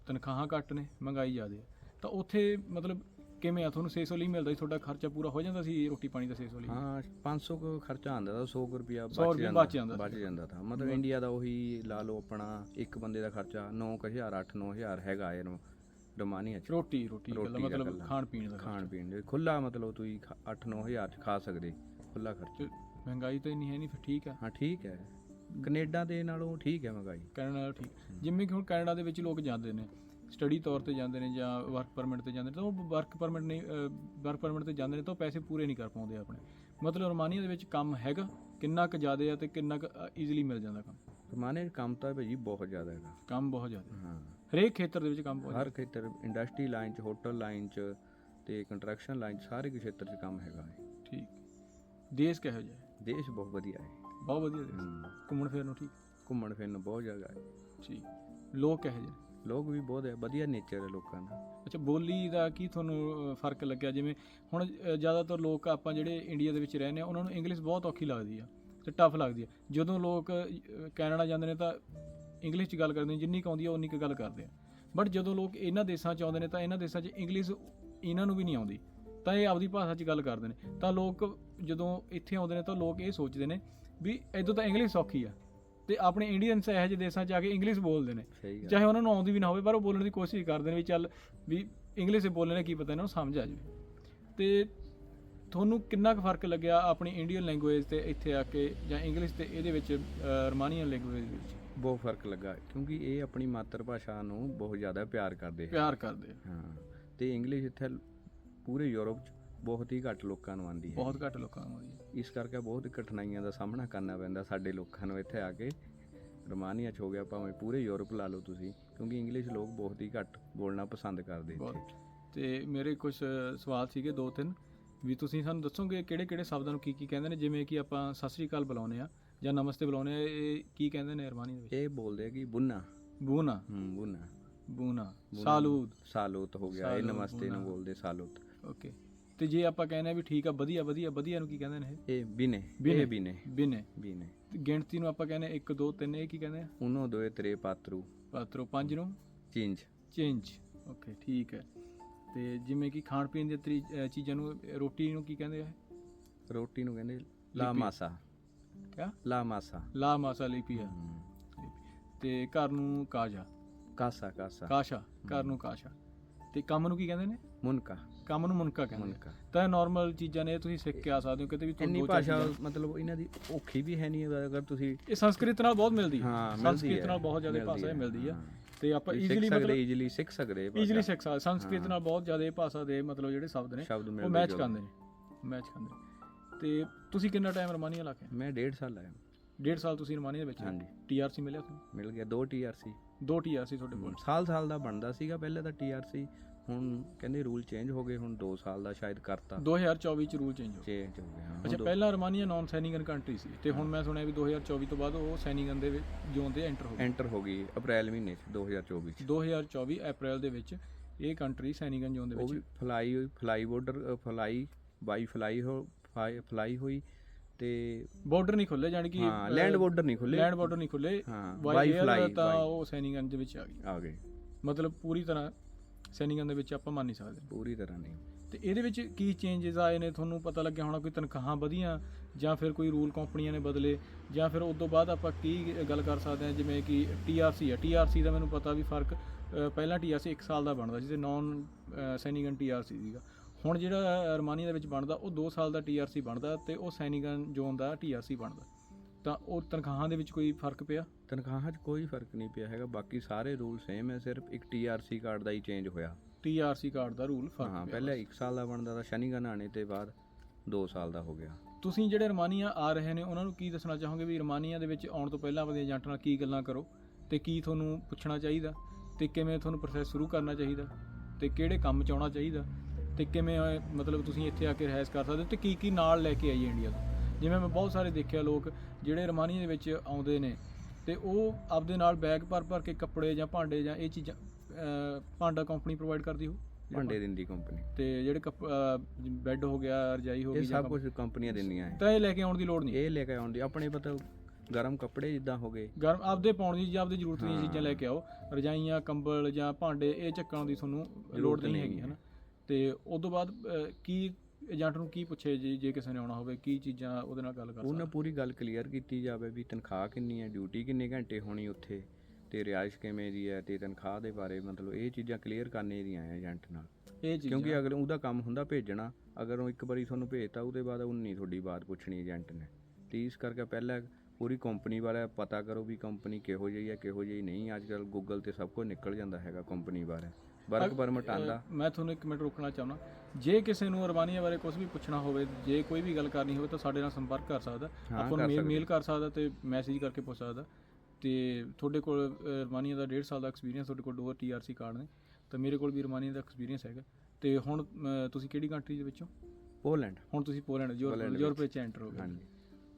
ਤਨਖਾਹਾਂ ਘੱਟ ਨੇ ਮਹਿੰਗਾਈ ਜ਼ਿਆਦਾ ਹੈ। ਤਾਂ ਉੱਥੇ ਮਤਲਬ ਕਿਵੇਂ ਆ? ਤੁਹਾਨੂੰ 600 ਲਈ ਮਿਲਦਾ ਸੀ ਤੁਹਾਡਾ ਖਰਚਾ ਪੂਰਾ ਹੋ ਜਾਂਦਾ ਸੀ ਰੋਟੀ ਪਾਣੀ ਦਾ 600 ਲਈ? ਹਾਂ 500 ਕੁ ਖਰਚਾ ਆਂਦਾ ਤਾਂ 100 ਕੁ ਰੁਪਿਆ ਸੌ ਬਚ ਰੁਪਇਆ ਜਾਂਦਾ ਬਚ ਜਾਂਦਾ। ਬਚ। ਜਾਂਦਾ ਤਾਂ। ਮਤਲਬ ਇੰਡੀਆ ਦਾ ਉਹੀ ਲਾ ਲਓ ਆਪਣਾ ਇੱਕ ਬੰਦੇ ਦਾ ਖਰਚਾ 9000 8-9000 ਹੈਗਾ ਇਹ ਰਮਾਨੀਆ ਚ ਰੋਟੀ ਰੋਟੀ ਰੋਟੀ ਦਾ ਮਤਲਬ ਇਕੱਲਾ। ਖਾਣ ਪੀਣ ਦਾ ਖਾਣ ਪੀਣ ਦੇ ਖੁੱਲਾ ਮਤਲਬ ਤੁਸੀਂ 8-9000 ਚ ਖਾ ਸਕਦੇ ਖੁੱਲਾ ਖਰਚਾ। ਮਹਿੰਗਾਈ ਤਾਂ ਇੰਨੀ ਹੈ ਨਹੀਂ ਫਿਰ ਠੀਕ ਆ ਹਾਂ ਠੀਕ ਹੈ। ਕੈਨੇਡਾ ਦੇ ਨਾਲੋਂ ਠੀਕ ਹੈ ਮਹਿੰਗਾਈ। ਕੈਨੇਡਾ ਨਾਲ ਠੀਕ। ਜਿਵੇਂ ਕਿ ਹੁਣ ਕੈਨੇਡਾ ਦੇ ਵਿੱਚ ਲੋਕ ਜਾਂਦੇ ਨੇ ਸਟੱਡੀ ਤੌਰ ਤੇ ਜਾਂਦੇ ਨੇ ਜਾਂ ਵਰਕ ਪਰਮਿਟ ਤੇ ਜਾਂਦੇ ਨੇ ਤਾਂ ਉਹ ਵਰਕ ਪਰਮਿਟ ਨਹੀਂ ਵਰਕ ਪਰਮਿਟ ਤੇ ਜਾਂਦੇ ਨੇ ਤਾਂ ਉਹ ਪੈਸੇ ਪੂਰੇ ਨਹੀਂ ਕਰ ਪਾਉਂਦੇ ਆਪਣੇ। ਮਤਲਬ ਰੋਮਾਨੀਆ ਦੇ ਵਿੱਚ ਕੰਮ ਹੈਗਾ ਕਿੰਨਾ ਕੁ ਜ਼ਿਆਦਾ ਆ ਤੇ ਕਿੰਨਾ ਕੁ ਈਜ਼ੀਲੀ ਮਿਲ ਜਾਂਦਾ ਕੰਮ। ਰਮਾਨੀਆ ਕੰਮ ਤਾਂ ਭਾਜੀ ਬਹੁਤ ਜ਼ਿਆਦਾ ਹੈਗਾ। ਕੰਮ ਬਹੁਤ ਜ਼ਿਆਦਾ। ਹਾਂ। ਹਰੇਕ ਖੇਤਰ ਦੇ ਵਿੱਚ ਕੰਮ ਬਹੁਤ ਹਰ ਖੇਤਰ ਇੰਡਸਟਰੀ ਲਾਈਨ 'ਚ ਹੋਟਲ ਲਾਈਨ 'ਚ ਤੇ ਕੰਸਟਰਕਸ਼ਨ ਲਾਈਨ 'ਚ ਸਾਰੇ ਖੇਤਰ 'ਚ ਕੰਮ ਹੈਗਾ ਹੈ। ਠੀਕ। ਦੇਸ਼ ਕਿਹੋ ਜਿਹਾ ਹੈ? ਦੇਸ਼ ਬਹੁਤ ਵਧੀਆ ਹੈ। ਬਹੁਤ ਵਧੀਆ ਦੇਸ਼। ਘੁੰਮਣ ਫਿਰਨ ਨੂੰ ਠੀਕ? ਘੁੰਮਣ ਫਿਰਨ ਨੂੰ ਬਹੁਤ ਜਗ੍ਹਾ ਹੈ। ਠੀਕ। ਲੋਕ ਕਿਹੋ ਜਿਹੇ? ਲੋਕ ਵੀ ਬਹੁਤ ਹੈ, ਵਧੀਆ ਨੇਚਰ ਹੈ ਲੋਕਾਂ ਦਾ। ਅੱਛਾ, ਬੋਲੀ ਦਾ ਕੀ ਤੁਹਾਨੂੰ ਫ਼ਰਕ ਲੱਗਿਆ? ਜਿਵੇਂ ਹੁਣ ਜ਼ਿਆਦਾਤਰ ਲੋਕ ਆਪਾਂ ਜਿਹੜੇ ਇੰਡੀਆ ਦੇ ਵਿੱਚ ਰਹਿੰਦੇ ਆ ਉਹਨਾਂ ਨੂੰ ਇੰਗਲਿਸ਼ ਬਹੁਤ ਔਖੀ ਲੱਗਦੀ ਆ ਤੇ ਟਫ ਲੱਗਦੀ ਆ। ਜਦੋਂ ਲੋਕ ਕੈਨੇਡਾ ਜਾਂਦੇ ਨੇ ਤਾਂ ਇੰਗਲਿਸ਼ 'ਚ ਗੱਲ ਕਰਦੇ ਨੇ, ਜਿੰਨੀ ਕੁ ਆਉਂਦੀ ਆ, ਉਨੀ ਕੁ ਗੱਲ ਕਰਦੇ ਆ। ਬਟ ਜਦੋਂ ਲੋਕ ਇਹਨਾਂ ਦੇਸ਼ਾਂ 'ਚ ਆਉਂਦੇ ਨੇ, ਤਾਂ ਇਹਨਾਂ ਦੇਸ਼ਾਂ 'ਚ ਇੰਗਲਿਸ਼ ਇਹਨਾਂ ਨੂੰ ਵੀ ਨਹੀਂ ਆਉਂਦੀ। ਤਾਂ ਇਹ ਆਪਦੀ ਭਾਸ਼ਾ 'ਚ ਗੱਲ ਕਰਦੇ ਨੇ। ਤਾਂ ਲੋਕ ਜਦੋਂ ਇੱਥੇ ਆਉਂਦੇ ਨੇ, ਤਾਂ ਲੋਕ ਇਹ ਸੋਚਦੇ ਨੇ ਵੀ ਇਦੋਂ ਤਾਂ ਇੰਗਲਿਸ਼ ਸੌਖੀ ਆ। ਤੇ ਆਪਣੇ ਇੰਡੀਅਨਸ ਇਹੋ ਜਿਹੇ ਦੇਸ਼ਾਂ 'ਚ ਆ ਕੇ ਇੰਗਲਿਸ਼ ਬੋਲਦੇ ਨੇ। ਸਹੀ ਗੱਲ। ਚਾਹੇ ਉਹਨਾਂ ਨੂੰ ਆਉਂਦੀ ਵੀ ਨਾ ਹੋਵੇ ਪਰ ਉਹ ਬੋਲਣ ਦੀ ਕੋਸ਼ਿਸ਼ ਕਰਦੇ ਨੇ ਵੀ ਚੱਲ ਵੀ ਇੰਗਲਿਸ਼ ਬੋਲਣੇ ਕੀ ਪਤਾ ਇਹਨਾਂ ਨੂੰ ਸਮਝ ਆ ਜਾਵੇ। ਤੇ ਤੁਹਾਨੂੰ ਕਿੰਨਾ ਕੁ ਫ਼ਰਕ ਲੱਗਿਆ ਆਪਣੀ ਇੰਡੀਅਨ ਲੈਂਗੁਏਜ ਤੇ ਇੱਥੇ ਆ ਕੇ ਜਾਂ ਇੰਗਲਿਸ਼ ਤੇ ਇਹਦੇ ਵਿੱਚ ਰਮਾਨੀਅਨ ਲੈਂਗੁਏਜ ਵਿੱਚ? ਬਹੁਤ ਫ਼ਰਕ ਲੱਗਾ ਕਿਉਂਕਿ ਇਹ ਆਪਣੀ ਮਾਤਰ ਭਾਸ਼ਾ ਨੂੰ ਬਹੁਤ ਜ਼ਿਆਦਾ ਪਿਆਰ ਕਰਦੇ ਹੈ। ਪਿਆਰ ਕਰਦੇ ਹਾਂ ਤੇ ਇੰਗਲਿਸ਼ ਇੱਥੇ ਪੂਰੇ ਯੂਰਪ 'ਚ ਬਹੁਤ ਹੀ ਘੱਟ ਲੋਕਾਂ ਨੂੰ ਆਉਂਦੀ ਹੈ ਬਹੁਤ ਘੱਟ ਲੋਕਾਂ ਨੂੰ ਆਉਂਦੀ ਹੈ। ਇਸ ਕਰਕੇ ਬਹੁਤ ਕਠਿਨਾਈਆਂ ਦਾ ਸਾਹਮਣਾ ਕਰਨਾ ਪੈਂਦਾ ਸਾਡੇ ਲੋਕਾਂ ਨੂੰ ਇੱਥੇ ਆ ਕੇ। ਰਮਾਨੀਆ ਚ ਹੋ ਗਿਆ ਭਾਵੇਂ ਪੂਰੇ ਯੂਰਪ ਲਾ ਲਓ ਤੁਸੀਂ ਕਿਉਂਕਿ ਇੰਗਲਿਸ਼ ਲੋਕ ਬਹੁਤ ਹੀ ਘੱਟ ਬੋਲਣਾ ਪਸੰਦ ਕਰਦੇ ਇੱਥੇ। ਬਹੁਤ। ਤੇ ਮੇਰੇ ਕੁਝ ਸਵਾਲ ਸੀਗੇ ਦੋ ਤਿੰਨ ਵੀ ਤੁਸੀਂ ਸਾਨੂੰ ਦੱਸੋਗੇ ਕਿਹੜੇ ਕਿਹੜੇ ਸ਼ਬਦਾਂ ਨੂੰ ਕੀ ਕੀ ਕਹਿੰਦੇ ਨੇ? ਜਿਵੇਂ ਕਿ ਆਪਾਂ ਸਤਿ ਸ੍ਰੀ ਅਕਾਲ ਬੁਲਾਉਂਦੇ ਆ ਜਾਂ ਨਮਸਤੇ ਬੁਲਾਉਂਦੇ ਆ ਇਹ ਕੀ ਕਹਿੰਦੇ ਨੇ ਅਰਮਾਨੀ ਦੇ ਵਿੱਚ? ਇਹ ਬੋਲਦੇ ਆ ਕਿ ਬੁੰਨਾ। ਬੂਨਾ। ਹੂੰ ਬੁੰਨਾ। ਬੂਨਾ। ਬੁਨਾ। ਸਾਲੂਦ ਸਾਲੋਤ ਹੋ ਗਿਆ ਇਹ ਸਾਲੋਤ, ਨਮਸਤੇ ਨੂੰ ਬੁਨਾ। ਬੋਲਦੇ ਸਾਲੋਤ। ਓਕੇ। ਤੇ ਜੇ ਆਪਾਂ ਕਹਿੰਦੇ ਆ ਵੀ ਠੀਕ ਆ ਵਧੀਆ ਵਧੀਆ ਵਧੀਆ ਨੂੰ ਕੀ ਕਹਿੰਦੇ ਨੇ ਇਹ? ਬਿਨੇ ਬਿਨੇ। ਬਿਨੇ ਬਿਨੇ ਬਿਨੇ। ਗਿਣਤੀ ਨੂੰ ਆਪਾਂ ਕਹਿੰਦੇ 1 2 3 ਇਹ ਕੀ ਕਹਿੰਦੇ ਆ? ਉਨੋ ਦੋਏ ਤਰੇ ਪਾਤਰੂ। ਪਾਤਰੋ ਪੰਜ ਨੂੰ? ਚਿੰਜ ਚੇਂਜ ਓਕੇ ਠੀਕ ਹੈ। ਤੇ ਜਿਵੇਂ ਕਿ ਖਾਣ ਪੀਣ ਦੀਆਂ ਚੀਜ਼ਾਂ ਨੂੰ ਰੋਟੀ ਨੂੰ ਕੀ ਕਹਿੰਦੇ ਆ? ਰੋਟੀ ਨੂੰ ਕਹਿੰਦੇ ਲਾ। ਮਾਸਾ। ਕਿਆ? ਲਾ ਮਾਸਾ। ਲਾ ਮਾਸਾ ਲਿਪੀ ਆ। ਤੇ ਘਰ ਨੂੰ ਕਾਜਾ। ਕਾਸਾ ਕਾਸਾ। ਕਾਸ਼ਾ ਘਰ ਨੂੰ ਕਾਸ਼ਾ। ਤੇ ਕੰਮ ਨੂੰ ਕੀ ਕਹਿੰਦੇ ਨੇ? ਮੁਨਕਾ। ਕੰਮ ਨੂੰ ਮੁਨਕਾ ਕਹਿੰਦੇ ਮੁਨਕਾ। ਤਾਂ ਨਾਰਮਲ ਚੀਜ਼ਾਂ ਨੇ ਇਹ ਤੁਸੀਂ ਸਿੱਖ ਕੇ ਆ ਸਕਦੇ ਹੋ ਕਿਤੇ ਵੀ ਤੁਹਾਨੂੰ ਇੰਨੀ ਦੋ ਚਾਰ ਭਾਸ਼ਾ ਚੀਜ਼ਾਂ- ਮਤਲਬ ਇਹਨਾਂ ਦੀ ਔਖੀ ਵੀ ਹੈ ਨਹੀਂ ਅਗਰ ਤੁਸੀਂ ਇਹ ਸੰਸਕ੍ਰਿਤ ਨਾਲ ਬਹੁਤ ਮਿਲਦੀ ਹੈ। ਹਾਂ ਮਿਲਦੀ ਸੰਸਕ੍ਰਿਤ ਹੈ, ਨਾਲ ਬਹੁਤ ਜ਼ਿਆਦਾ ਭਾਸ਼ਾ ਇਹ ਮਿਲਦੀ ਆ ਹਾਂ। ਤੇ ਆਪਾਂ ਤੁਸੀਂ ਈਜ਼ੀਲੀ ਸਿੱਖ ਸਕਦੇ ਮਤਲਬ ਈਜ਼ੀਲੀ ਸਿੱਖ ਸਕਦੇ ਇਹ ਈਜ਼ੀਲੀ ਭਾਸ਼ਾ। ਸਿੱਖ ਸਕਦੇ। ਸੰਸਕ੍ਰਿਤ ਹਾਂ। ਨਾਲ ਬਹੁਤ ਜ਼ਿਆਦਾ ਇਹ ਭਾਸ਼ਾ ਦੇ ਮਤਲਬ ਜਿਹੜੇ ਸ਼ਬਦ ਨੇ ਸ਼ਬਦ ਉਹ ਮਿਲਦੇ ਮੈਚ ਜੋ। ਕਰਦੇ ਨੇ। ਮੈਚ ਕਰਦੇ ਨੇ। ਤੇ ਤੁਸੀਂ ਕਿੰਨਾ ਟਾਈਮ ਰਮਾਨੀਆ ਲਾ ਕੇ ਮੈਂ ਡੇਢ ਸਾਲ ਆਇਆ ਡੇਢ ਸਾਲ ਤੁਸੀਂ ਰਮਾਨੀਆ ਦੇ ਵਿੱਚ ਹਾਂਜੀ। ਟੀਆਰਸੀ ਮਿਲਿਆ ਤੁਹਾਨੂੰ? ਮਿਲ ਗਿਆ ਦੋ ਟੀਆਰਸੀ ਦੋ ਟੀਆਰਸੀ ਤੁਹਾਡੇ ਕੋਲ। ਸਾਲ ਸਾਲ ਦਾ ਬਣਦਾ ਸੀਗਾ ਪਹਿਲੇ ਤਾਂ ਟੀਆਰਸੀ ਹੁਣ ਕਹਿੰਦੇ ਰੂਲ ਚੇਂਜ ਹੋ ਗਏ ਹੁਣ 2 ਸਾਲ ਦਾ ਸ਼ਾਇਦ ਕਰਤਾ। 2024 ਚ ਰੂਲ ਚੇਂਜ ਹੋ ਗਿਆ। ਚੇਂਜ ਹੋ ਗਿਆ ਅੱਛਾ ਪਹਿਲਾਂ ਰਮਾਨੀਆ ਨਾਨ ਸੈਨਿਗਨ ਕੰਟਰੀ ਸੀ ਤੇ ਹੁਣ ਮੈਂ ਸੁਣਿਆ ਵੀ 2024 ਤੋਂ ਬਾਅਦ ਉਹ ਸੈਨਿਗਨ ਦੇ ਵਿੱਚ ਜ਼ੋਨ ਤੇ ਐਂਟਰ ਹੋ ਗਈ ਐਂਟਰ ਹੋ ਗਈ ਅਪ੍ਰੈਲ ਮਹੀਨੇ ਚ 2024 ਚ। 2024 ਅਪ੍ਰੈਲ ਦੇ ਵਿੱਚ ਇਹ ਕੰਟਰੀ ਸੈਨਿਗਨ ਜ਼ੋਨ ਦੇ ਉਹ ਵਿੱਚ fly fly border fly by fly ਹੋ ਫਲਾਈ ਹੋਈ ਤੇ ਬਾਰਡਰ ਨਹੀਂ ਖੁੱਲੇ ਜਾਨੀ ਕਿ ਹਾਂ ਲੈਂਡ ਬਾਰਡਰ ਨਹੀਂ ਖੁੱਲੇ। ਲੈਂਡ ਬਾਰਡਰ ਨਹੀਂ ਖੁੱਲੇ। ਹਾਂ ਬਾਈ ਫਲਾਈ ਫਲਾਈ ਤਾਂ ਉਹ ਸੈਨਿਗਨ ਦੇ ਵਿੱਚ ਆ ਗਈ। ਆ ਗਏ। ਮਤਲਬ ਪੂਰੀ ਤਰ੍ਹਾਂ ਸੈਨਿਗਨ ਦੇ ਵਿੱਚ ਆਪਾਂ ਮੰਨ ਨਹੀਂ ਸਕਦੇ। ਪੂਰੀ ਤਰ੍ਹਾਂ ਨਹੀਂ। ਤੇ ਇਹਦੇ ਵਿੱਚ ਕੀ ਚੇਂਜਸ ਆਏ ਨੇ? ਤੁਹਾਨੂੰ ਪਤਾ ਲੱਗਿਆ ਹੋਣਾ ਕੋਈ ਤਨਖਾਹਾਂ ਵਧੀਆਂ ਜਾਂ ਫਿਰ ਕੋਈ ਰੂਲ ਕੰਪਨੀਆਂ ਨੇ ਬਦਲੇ ਜਾਂ ਫਿਰ ਉਸ ਤੋਂ ਬਾਅਦ ਆਪਾਂ ਕੀ ਗੱਲ ਕਰ ਸਕਦੇ ਹਾਂ? ਜਿਵੇਂ ਕਿ ਟੀਆਰਸੀ ਹੈ ਟੀਆਰਸੀ ਦਾ ਮੈਨੂੰ ਪਤਾ ਵੀ ਫ਼ਰਕ ਪਹਿਲਾਂ ਟੀਆਰਸੀ 1 ਸਾਲ ਦਾ ਬਣਦਾ ਤੇ ਨਾਨ ਸੈਨਿਗਨ ਟੀਆਰਸੀ ਸੀਗਾ। ਹੁਣ ਜਿਹੜਾ ਰਮਾਨੀਆ ਦੇ ਵਿੱਚ ਬਣਦਾ ਉਹ 2 ਸਾਲ ਦਾ ਟੀਆਰਸੀ ਬਣਦਾ ਤੇ ਉਹ ਸੈਨਿਗਨ ਜ਼ੋਨ ਦਾ ਟੀਆਰਸੀ ਬਣਦਾ। ਤਾਂ ਉਹ ਤਨਖਾਹਾਂ ਦੇ ਵਿੱਚ ਕੋਈ ਫ਼ਰਕ ਪਿਆ? ਤਨਖਾਹਾਂ 'ਚ ਕੋਈ ਫ਼ਰਕ ਨਹੀਂ ਪਿਆ ਹੈਗਾ ਬਾਕੀ ਸਾਰੇ ਰੂਲ ਸੇਮ ਹੈ ਸਿਰਫ ਇੱਕ ਟੀਆਰਸੀ ਕਾਰਡ ਦਾ ਹੀ ਚੇਂਜ ਹੋਇਆ। ਟੀਆਰਸੀ ਕਾਰਡ ਦਾ ਰੂਲ ਫ਼ਰਕ ਹਾਂ ਪਹਿਲਾਂ 1 ਸਾਲ ਦਾ ਬਣਦਾ ਤਾਂ ਸ਼ਨੀਗਨ ਆਣੇ ਤੇ ਬਾਅਦ 2 ਸਾਲ ਦਾ ਹੋ ਗਿਆ। ਤੁਸੀਂ ਜਿਹੜੇ ਰਮਾਨੀਆ ਆ ਰਹੇ ਨੇ ਉਹਨਾਂ ਨੂੰ ਕੀ ਦੱਸਣਾ ਚਾਹੋਗੇ ਵੀ ਰਮਾਨੀਆ ਦੇ ਵਿੱਚ ਆਉਣ ਤੋਂ ਪਹਿਲਾਂ ਆਪਣੇ ਏਜੰਟ ਨਾਲ ਕੀ ਗੱਲਾਂ ਕਰੋ? ਤੇ ਕੀ ਤੁਹਾਨੂੰ ਪੁੱਛਣਾ ਚਾਹੀਦਾ? ਤੇ ਕਿਵੇਂ ਤੁਹਾਨੂੰ ਪ੍ਰੋਸੈਸ ਸ਼ੁਰੂ ਕਰਨਾ ਚਾਹੀਦਾ? ਤੇ ਕਿਹੜੇ ਕੰਮ ਚ ਆਉਣਾ ਚਾਹੀਦਾ? ਤੇ ਕਿਵੇਂ ਮਤਲਬ ਤੁਸੀਂ ਇੱਥੇ ਆ ਕੇ ਰਹਿਸ ਕਰ ਸਕਦੇ ਹੋ? ਤੇ ਕੀ ਕੀ ਨਾਲ ਲੈ ਕੇ ਆਈਏ ਇੰਡੀਆ ਤੋਂ? ਜਿਵੇਂ ਮੈਂ ਬਹੁਤ ਸਾਰੇ ਦੇਖਿਆ ਲੋਕ ਜਿਹੜੇ ਰਮਾਨੀਆ ਦੇ ਵਿੱਚ ਆਉਂਦੇ ਨੇ ਤੇ ਉਹ ਆਪਦੇ ਨਾਲ ਬੈਗ ਭਰ ਭਰ ਕੇ ਕੱਪੜੇ ਜਾਂ ਭਾਂਡੇ ਜਾਂ ਇਹ ਚੀਜ਼ਾਂ ਭਾਂਡਾ ਕੰਪਨੀ ਪ੍ਰੋਵਾਈਡ ਕਰਦੀ ਹੋ ਭਾਂਡੇ ਦਿੰਦੀ ਕੰਪਨੀ ਤੇ ਜਿਹੜੇ ਬੈੱਡ ਹੋ ਗਿਆ ਰਜਾਈ ਹੋ ਇਹ ਗਈ ਜਾਂ ਸਭ ਕੁਝ ਕੰਪਨੀਆਂ ਦਿੰਦੀਆਂ ਹੈ ਤਾਂ ਇਹ ਲੈ ਕੇ ਆਉਣ ਦੀ ਲੋੜ ਨਹੀਂ? ਇਹ ਲੈ ਕੇ ਆਉਂਦੀ ਆਪਣੇ ਪਤਾ ਗਰਮ ਕੱਪੜੇ ਜਿੱਦਾਂ ਹੋ ਗਏ। ਗਰਮ ਆਪਦੇ ਪਾਉਣ ਦੀ ਜਾਂ ਆਪਦੀ ਜ਼ਰੂਰਤ ਦੀਆਂ। ਚੀਜ਼ਾਂ ਲੈ ਕੇ ਆਓ। ਰਜਾਈਆਂ ਕੰਬਲ ਜਾਂ ਭਾਂਡੇ ਇਹ ਚੱਕਣ ਦੀ ਤੁਹਾਨੂੰ ਲੋੜ ਨਹੀਂ ਹੈਗੀ। ਹਨਾ? ਤੇ ਉਸ ਤੋਂ ਬਾਅਦ ਕੀ ਏਜੰਟ ਨੂੰ ਕੀ ਪੁੱਛੇ ਜੀ ਜੇ ਕਿਸੇ ਨੇ ਆਉਣਾ ਹੋਵੇ ਕੀ ਚੀਜ਼ਾਂ ਉਹਦੇ ਨਾਲ ਗੱਲ ਕਰ ਉਹਨਾਂ ਪੂਰੀ ਗੱਲ ਕਲੀਅਰ ਕੀਤੀ ਜਾਵੇ ਵੀ ਤਨਖਾਹ ਕਿੰਨੀ ਹੈ ਡਿਊਟੀ ਕਿੰਨੇ ਘੰਟੇ ਹੋਣੀ ਉੱਥੇ ਤੇ ਰਿਹਾਇਸ਼ ਕਿਵੇਂ ਦੀ ਹੈ ਤੇ ਤਨਖਾਹ ਦੇ ਬਾਰੇ ਮਤਲਬ ਇਹ ਚੀਜ਼ਾਂ ਕਲੀਅਰ ਕਰਨੇ ਦੀਆਂ ਹੈ ਏਜੰਟ ਨਾਲ। ਇਹ ਚੀਜ਼ਾਂ ਕਿਉਂਕਿ ਅਗਰ ਉਹਦਾ ਕੰਮ ਹੁੰਦਾ ਭੇਜਣਾ ਅਗਰ ਉਹ ਇੱਕ ਵਾਰੀ ਤੁਹਾਨੂੰ ਭੇਜਤਾ ਉਹਦੇ ਬਾਅਦ ਉਹ ਨਹੀਂ ਤੁਹਾਡੀ ਬਾਤ ਪੁੱਛਣੀ ਏਜੰਟ ਨੇ। ਤੇ ਇਸ ਕਰਕੇ ਪਹਿਲਾਂ ਪੂਰੀ ਕੰਪਨੀ ਬਾਰੇ ਪਤਾ ਕਰੋ ਵੀ ਕੰਪਨੀ ਕਿਹੋ ਜਿਹੀ ਹੈ ਕਿਹੋ ਜਿਹੀ ਨਹੀਂ। ਅੱਜ ਕੱਲ ਗੂਗਲ ਤੇ ਸਭ ਕੁਝ ਨਿਕਲ ਜਾਂਦਾ ਹੈਗਾ ਕੰਪਨੀ ਬਾਰੇ। ਵਰਕ ਪਰਮਿਟ ਆਂਦਾ ਮੈਂ ਤੁਹਾਨੂੰ ਇੱਕ ਮਿੰਟ ਰੋਕਣਾ ਚਾਹੁੰਦਾ। ਜੇ ਕਿਸੇ ਨੂੰ ਅਰਮਾਨੀਆ ਬਾਰੇ ਕੁਝ ਵੀ ਪੁੱਛਣਾ ਹੋਵੇ ਜੇ ਕੋਈ ਵੀ ਗੱਲ ਕਰਨੀ ਹੋਵੇ ਤਾਂ ਸਾਡੇ ਨਾਲ ਸੰਪਰਕ ਕਰ ਸਕਦਾ। ਹਾਂ, ਆਪਾਂ ਨੂੰ ਮੇਲ ਕਰ ਸਕਦਾ ਤੇ ਮੈਸੇਜ ਕਰਕੇ ਪੁੱਛ ਸਕਦਾ। ਤੇ ਤੁਹਾਡੇ ਕੋਲ ਰਮਾਨੀਆ ਦਾ 1.5 ਸਾਲ ਦਾ ਐਕਸਪੀਰੀਅੰਸ ਤੁਹਾਡੇ ਕੋਲ ਦੋ ਟੀਆਰਸੀ ਕਾਰਡ ਨੇ। ਤਾਂ ਮੇਰੇ ਕੋਲ ਵੀ ਰਮਾਨੀਆ ਦਾ ਐਕਸਪੀਰੀਅੰਸ ਹੈਗਾ। ਤੇ ਹੁਣ ਤੁਸੀਂ ਕਿਹੜੀ ਕੰਟਰੀ ਦੇ ਵਿੱਚੋਂ? ਪੋਲੈਂਡ। ਹੁਣ ਤੁਸੀਂ ਪੋਲੈਂਡ ਯੂਰਪ ਵਿੱਚ। ਐਂਟਰ ਹੋ ਗਏ। ਹਾਂਜੀ।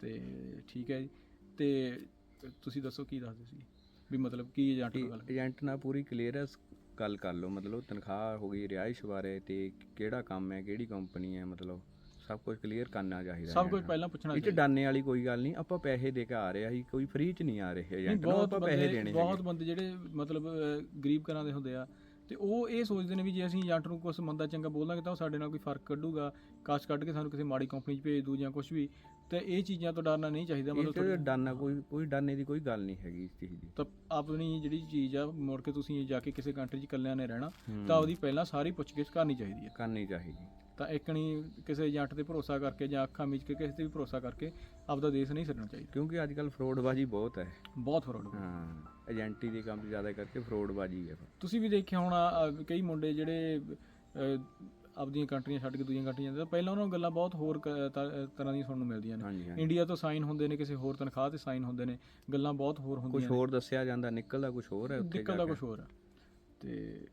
ਤੇ ਠੀਕ ਹੈ ਜੀ। ਤੇ ਤੁਸੀਂ ਦੱਸੋ ਕੀ ਦੱਸਦੇ ਸੀ? ਵੀ ਮਤਲਬ ਕੀ ਏਜੰਟ ਨਾਲ ਗੱਲ ਏਜੰਟ ਨਾਲ ਪੂਰੀ ਕਲੀਅਰੈਂਸ ਗੱਲ ਕਰ ਲਓ ਮਤਲਬ ਤਨਖਾਹ ਹੋ ਗਈ ਰਿਹਾਇਸ਼ ਬਾਰੇ ਤੇ ਕਿਹੜਾ ਕੰਮ ਹੈ ਕਿਹੜੀ ਕੰਪਨੀ ਹੈ ਮਤਲਬ ਸਭ ਕੁਝ ਕਲੀਅਰ ਕਰਨਾ ਚਾਹੀਦਾ ਸਭ ਕੁਝ। ਪਹਿਲਾਂ ਪੁੱਛਣਾ ਇਹ ਚ ਡਾਨੇ ਵਾਲੀ ਕੋਈ ਗੱਲ ਨਹੀਂ ਆਪਾਂ ਪੈਸੇ ਦੇ ਕੇ ਆ ਰਹੇ ਆ ਹੀ ਕੋਈ ਫ੍ਰੀ ਚ ਨਹੀਂ ਆ ਰਹੇ ਏਜੰਟ ਨੂੰ ਬਹੁਤ ਆਪਾਂ ਪੈਸੇ ਦੇਣੇ ਬਹੁਤ ਬੰਦੇ ਜਿਹੜੇ ਮਤਲਬ ਗਰੀਬ ਘਰਾਂ ਦੇ ਹੁੰਦੇ ਆ ਤੇ ਉਹ ਇਹ ਸੋਚਦੇ ਨੇ ਵੀ ਜੇ ਅਸੀਂ ਏਜੰਟ ਨੂੰ ਕੁਝ ਮੰਦਾ ਚੰਗਾ ਬੋਲਾਂਗੇ ਤਾਂ ਉਹ ਸਾਡੇ ਨਾਲ ਕੋਈ ਫ਼ਰਕ ਕੱਢੂਗਾ ਕਾਸ਼ ਕੱਢ ਕੇ ਸਾਨੂੰ ਕਿਸੇ ਮਾੜੀ ਕੰਪਨੀ 'ਚ ਭੇਜ ਦੂ ਜਾਂ ਕੁਝ ਵੀ। ਤੇ ਇਹ ਚੀਜ਼ਾਂ ਤੋਂ ਡਰਨਾ ਨਹੀਂ ਚਾਹੀਦਾ ਮਤਲਬ ਚ ਤੁਹਾਡੀ- ਡਾਨਾ ਕੋਈ ਕੋਈ ਡਾਨੇ ਦੀ ਕੋਈ ਗੱਲ ਨਹੀਂ ਹੈਗੀ ਇਸ ਚੀਜ਼ ਦੀ। ਤਾਂ ਆਪਣੀ ਜਿਹੜੀ ਚੀਜ਼ ਆ ਮੁੜ ਕੇ ਤੁਸੀਂ ਜਾ ਕੇ ਕਿਸੇ ਕੰਟਰੀ 'ਚ ਇਕੱਲਿਆਂ ਨੇ ਰਹਿਣਾ ਹੂੰ। ਤਾਂ ਉਹਦੀ ਪਹਿਲਾਂ ਸਾਰੀ ਪੁੱਛਗਿੱਛ ਕਰਨੀ ਚਾਹੀਦੀ ਹੈ ਕਰਨੀ ਚਾਹੀਦੀ। ਤਾਂ ਇੱਕ ਨਹੀਂ ਕਿਸੇ ਏਜੰਟ ਤੇ ਭਰੋਸਾ ਕਰਕੇ ਜਾਂ ਅੱਖਾਂ ਮੀਚ ਕੇ ਕਿਸੇ ਤੇ ਵੀ ਭਰੋਸਾ ਕਰਕੇ ਆਪਦਾ ਦੇਸ਼ ਨਹੀਂ ਛੱਡਣਾ ਚਾਹੀਦਾ। ਕਿਉਂਕਿ ਅੱਜ ਕੱਲ ਫਰੋਡਬਾਜ਼ੀ ਬਹੁਤ ਹੈ। ਬਹੁਤ ਫਰੋਡ ਹਾਂ ਏਜੰਟੀ ਦੇ ਕੰਮ ਜ਼ਿਆਦਾ ਕਰਕੇ ਫਰੋਡਬਾਜ਼ੀ ਹੈ। ਤੁਸੀਂ ਵੀ ਦੇਖਿਆ ਹੋਣਾ ਅਹ, ਕਈ ਮੁੰਡੇ ਜਿਹੜੇ ਅਹ, ਆਪਦੀਆਂ ਕੰਟਰੀਆਂ ਛੱਡ ਕੇ ਦੂਜੀਆਂ ਕੰਟਰੀਆਂ ਜਾਂਦੇ ਤਾਂ ਪਹਿਲਾਂ ਉਹਨਾਂ ਨੂੰ ਗੱਲਾਂ ਬਹੁਤ ਹੋਰ ਕ- ਤ- ਤਰ੍ਹਾਂ ਦੀਆਂ ਸੁਣਨ ਨੂੰ ਮਿਲਦੀਆਂ ਨੇ। ਹਾਂਜੀ ਹਾਂਜੀ। ਇੰਡੀਆ ਤੋਂ ਸਾਈਨ ਹੁੰਦੇ ਨੇ ਕਿਸੇ ਹੋਰ ਤਨਖਾਹ ਤੇ ਸਾਈਨ ਹੁੰਦੇ ਨੇ। ਗੱਲਾਂ ਬਹੁਤ ਹੋਰ ਕੁਝ ਹੁੰਦੀਆਂ ਨੇ। ਹੋਰ ਦੱਸਿਆ ਜਾਂਦਾ ਨਿਕਲਦਾ ਕੁਝ ਹੋਰ ਹੈ ਉੱਥੇ ਨਿਕਲਦਾ ਜਾ ਕੁਝ ਹੋਰ ਆ ਤੇ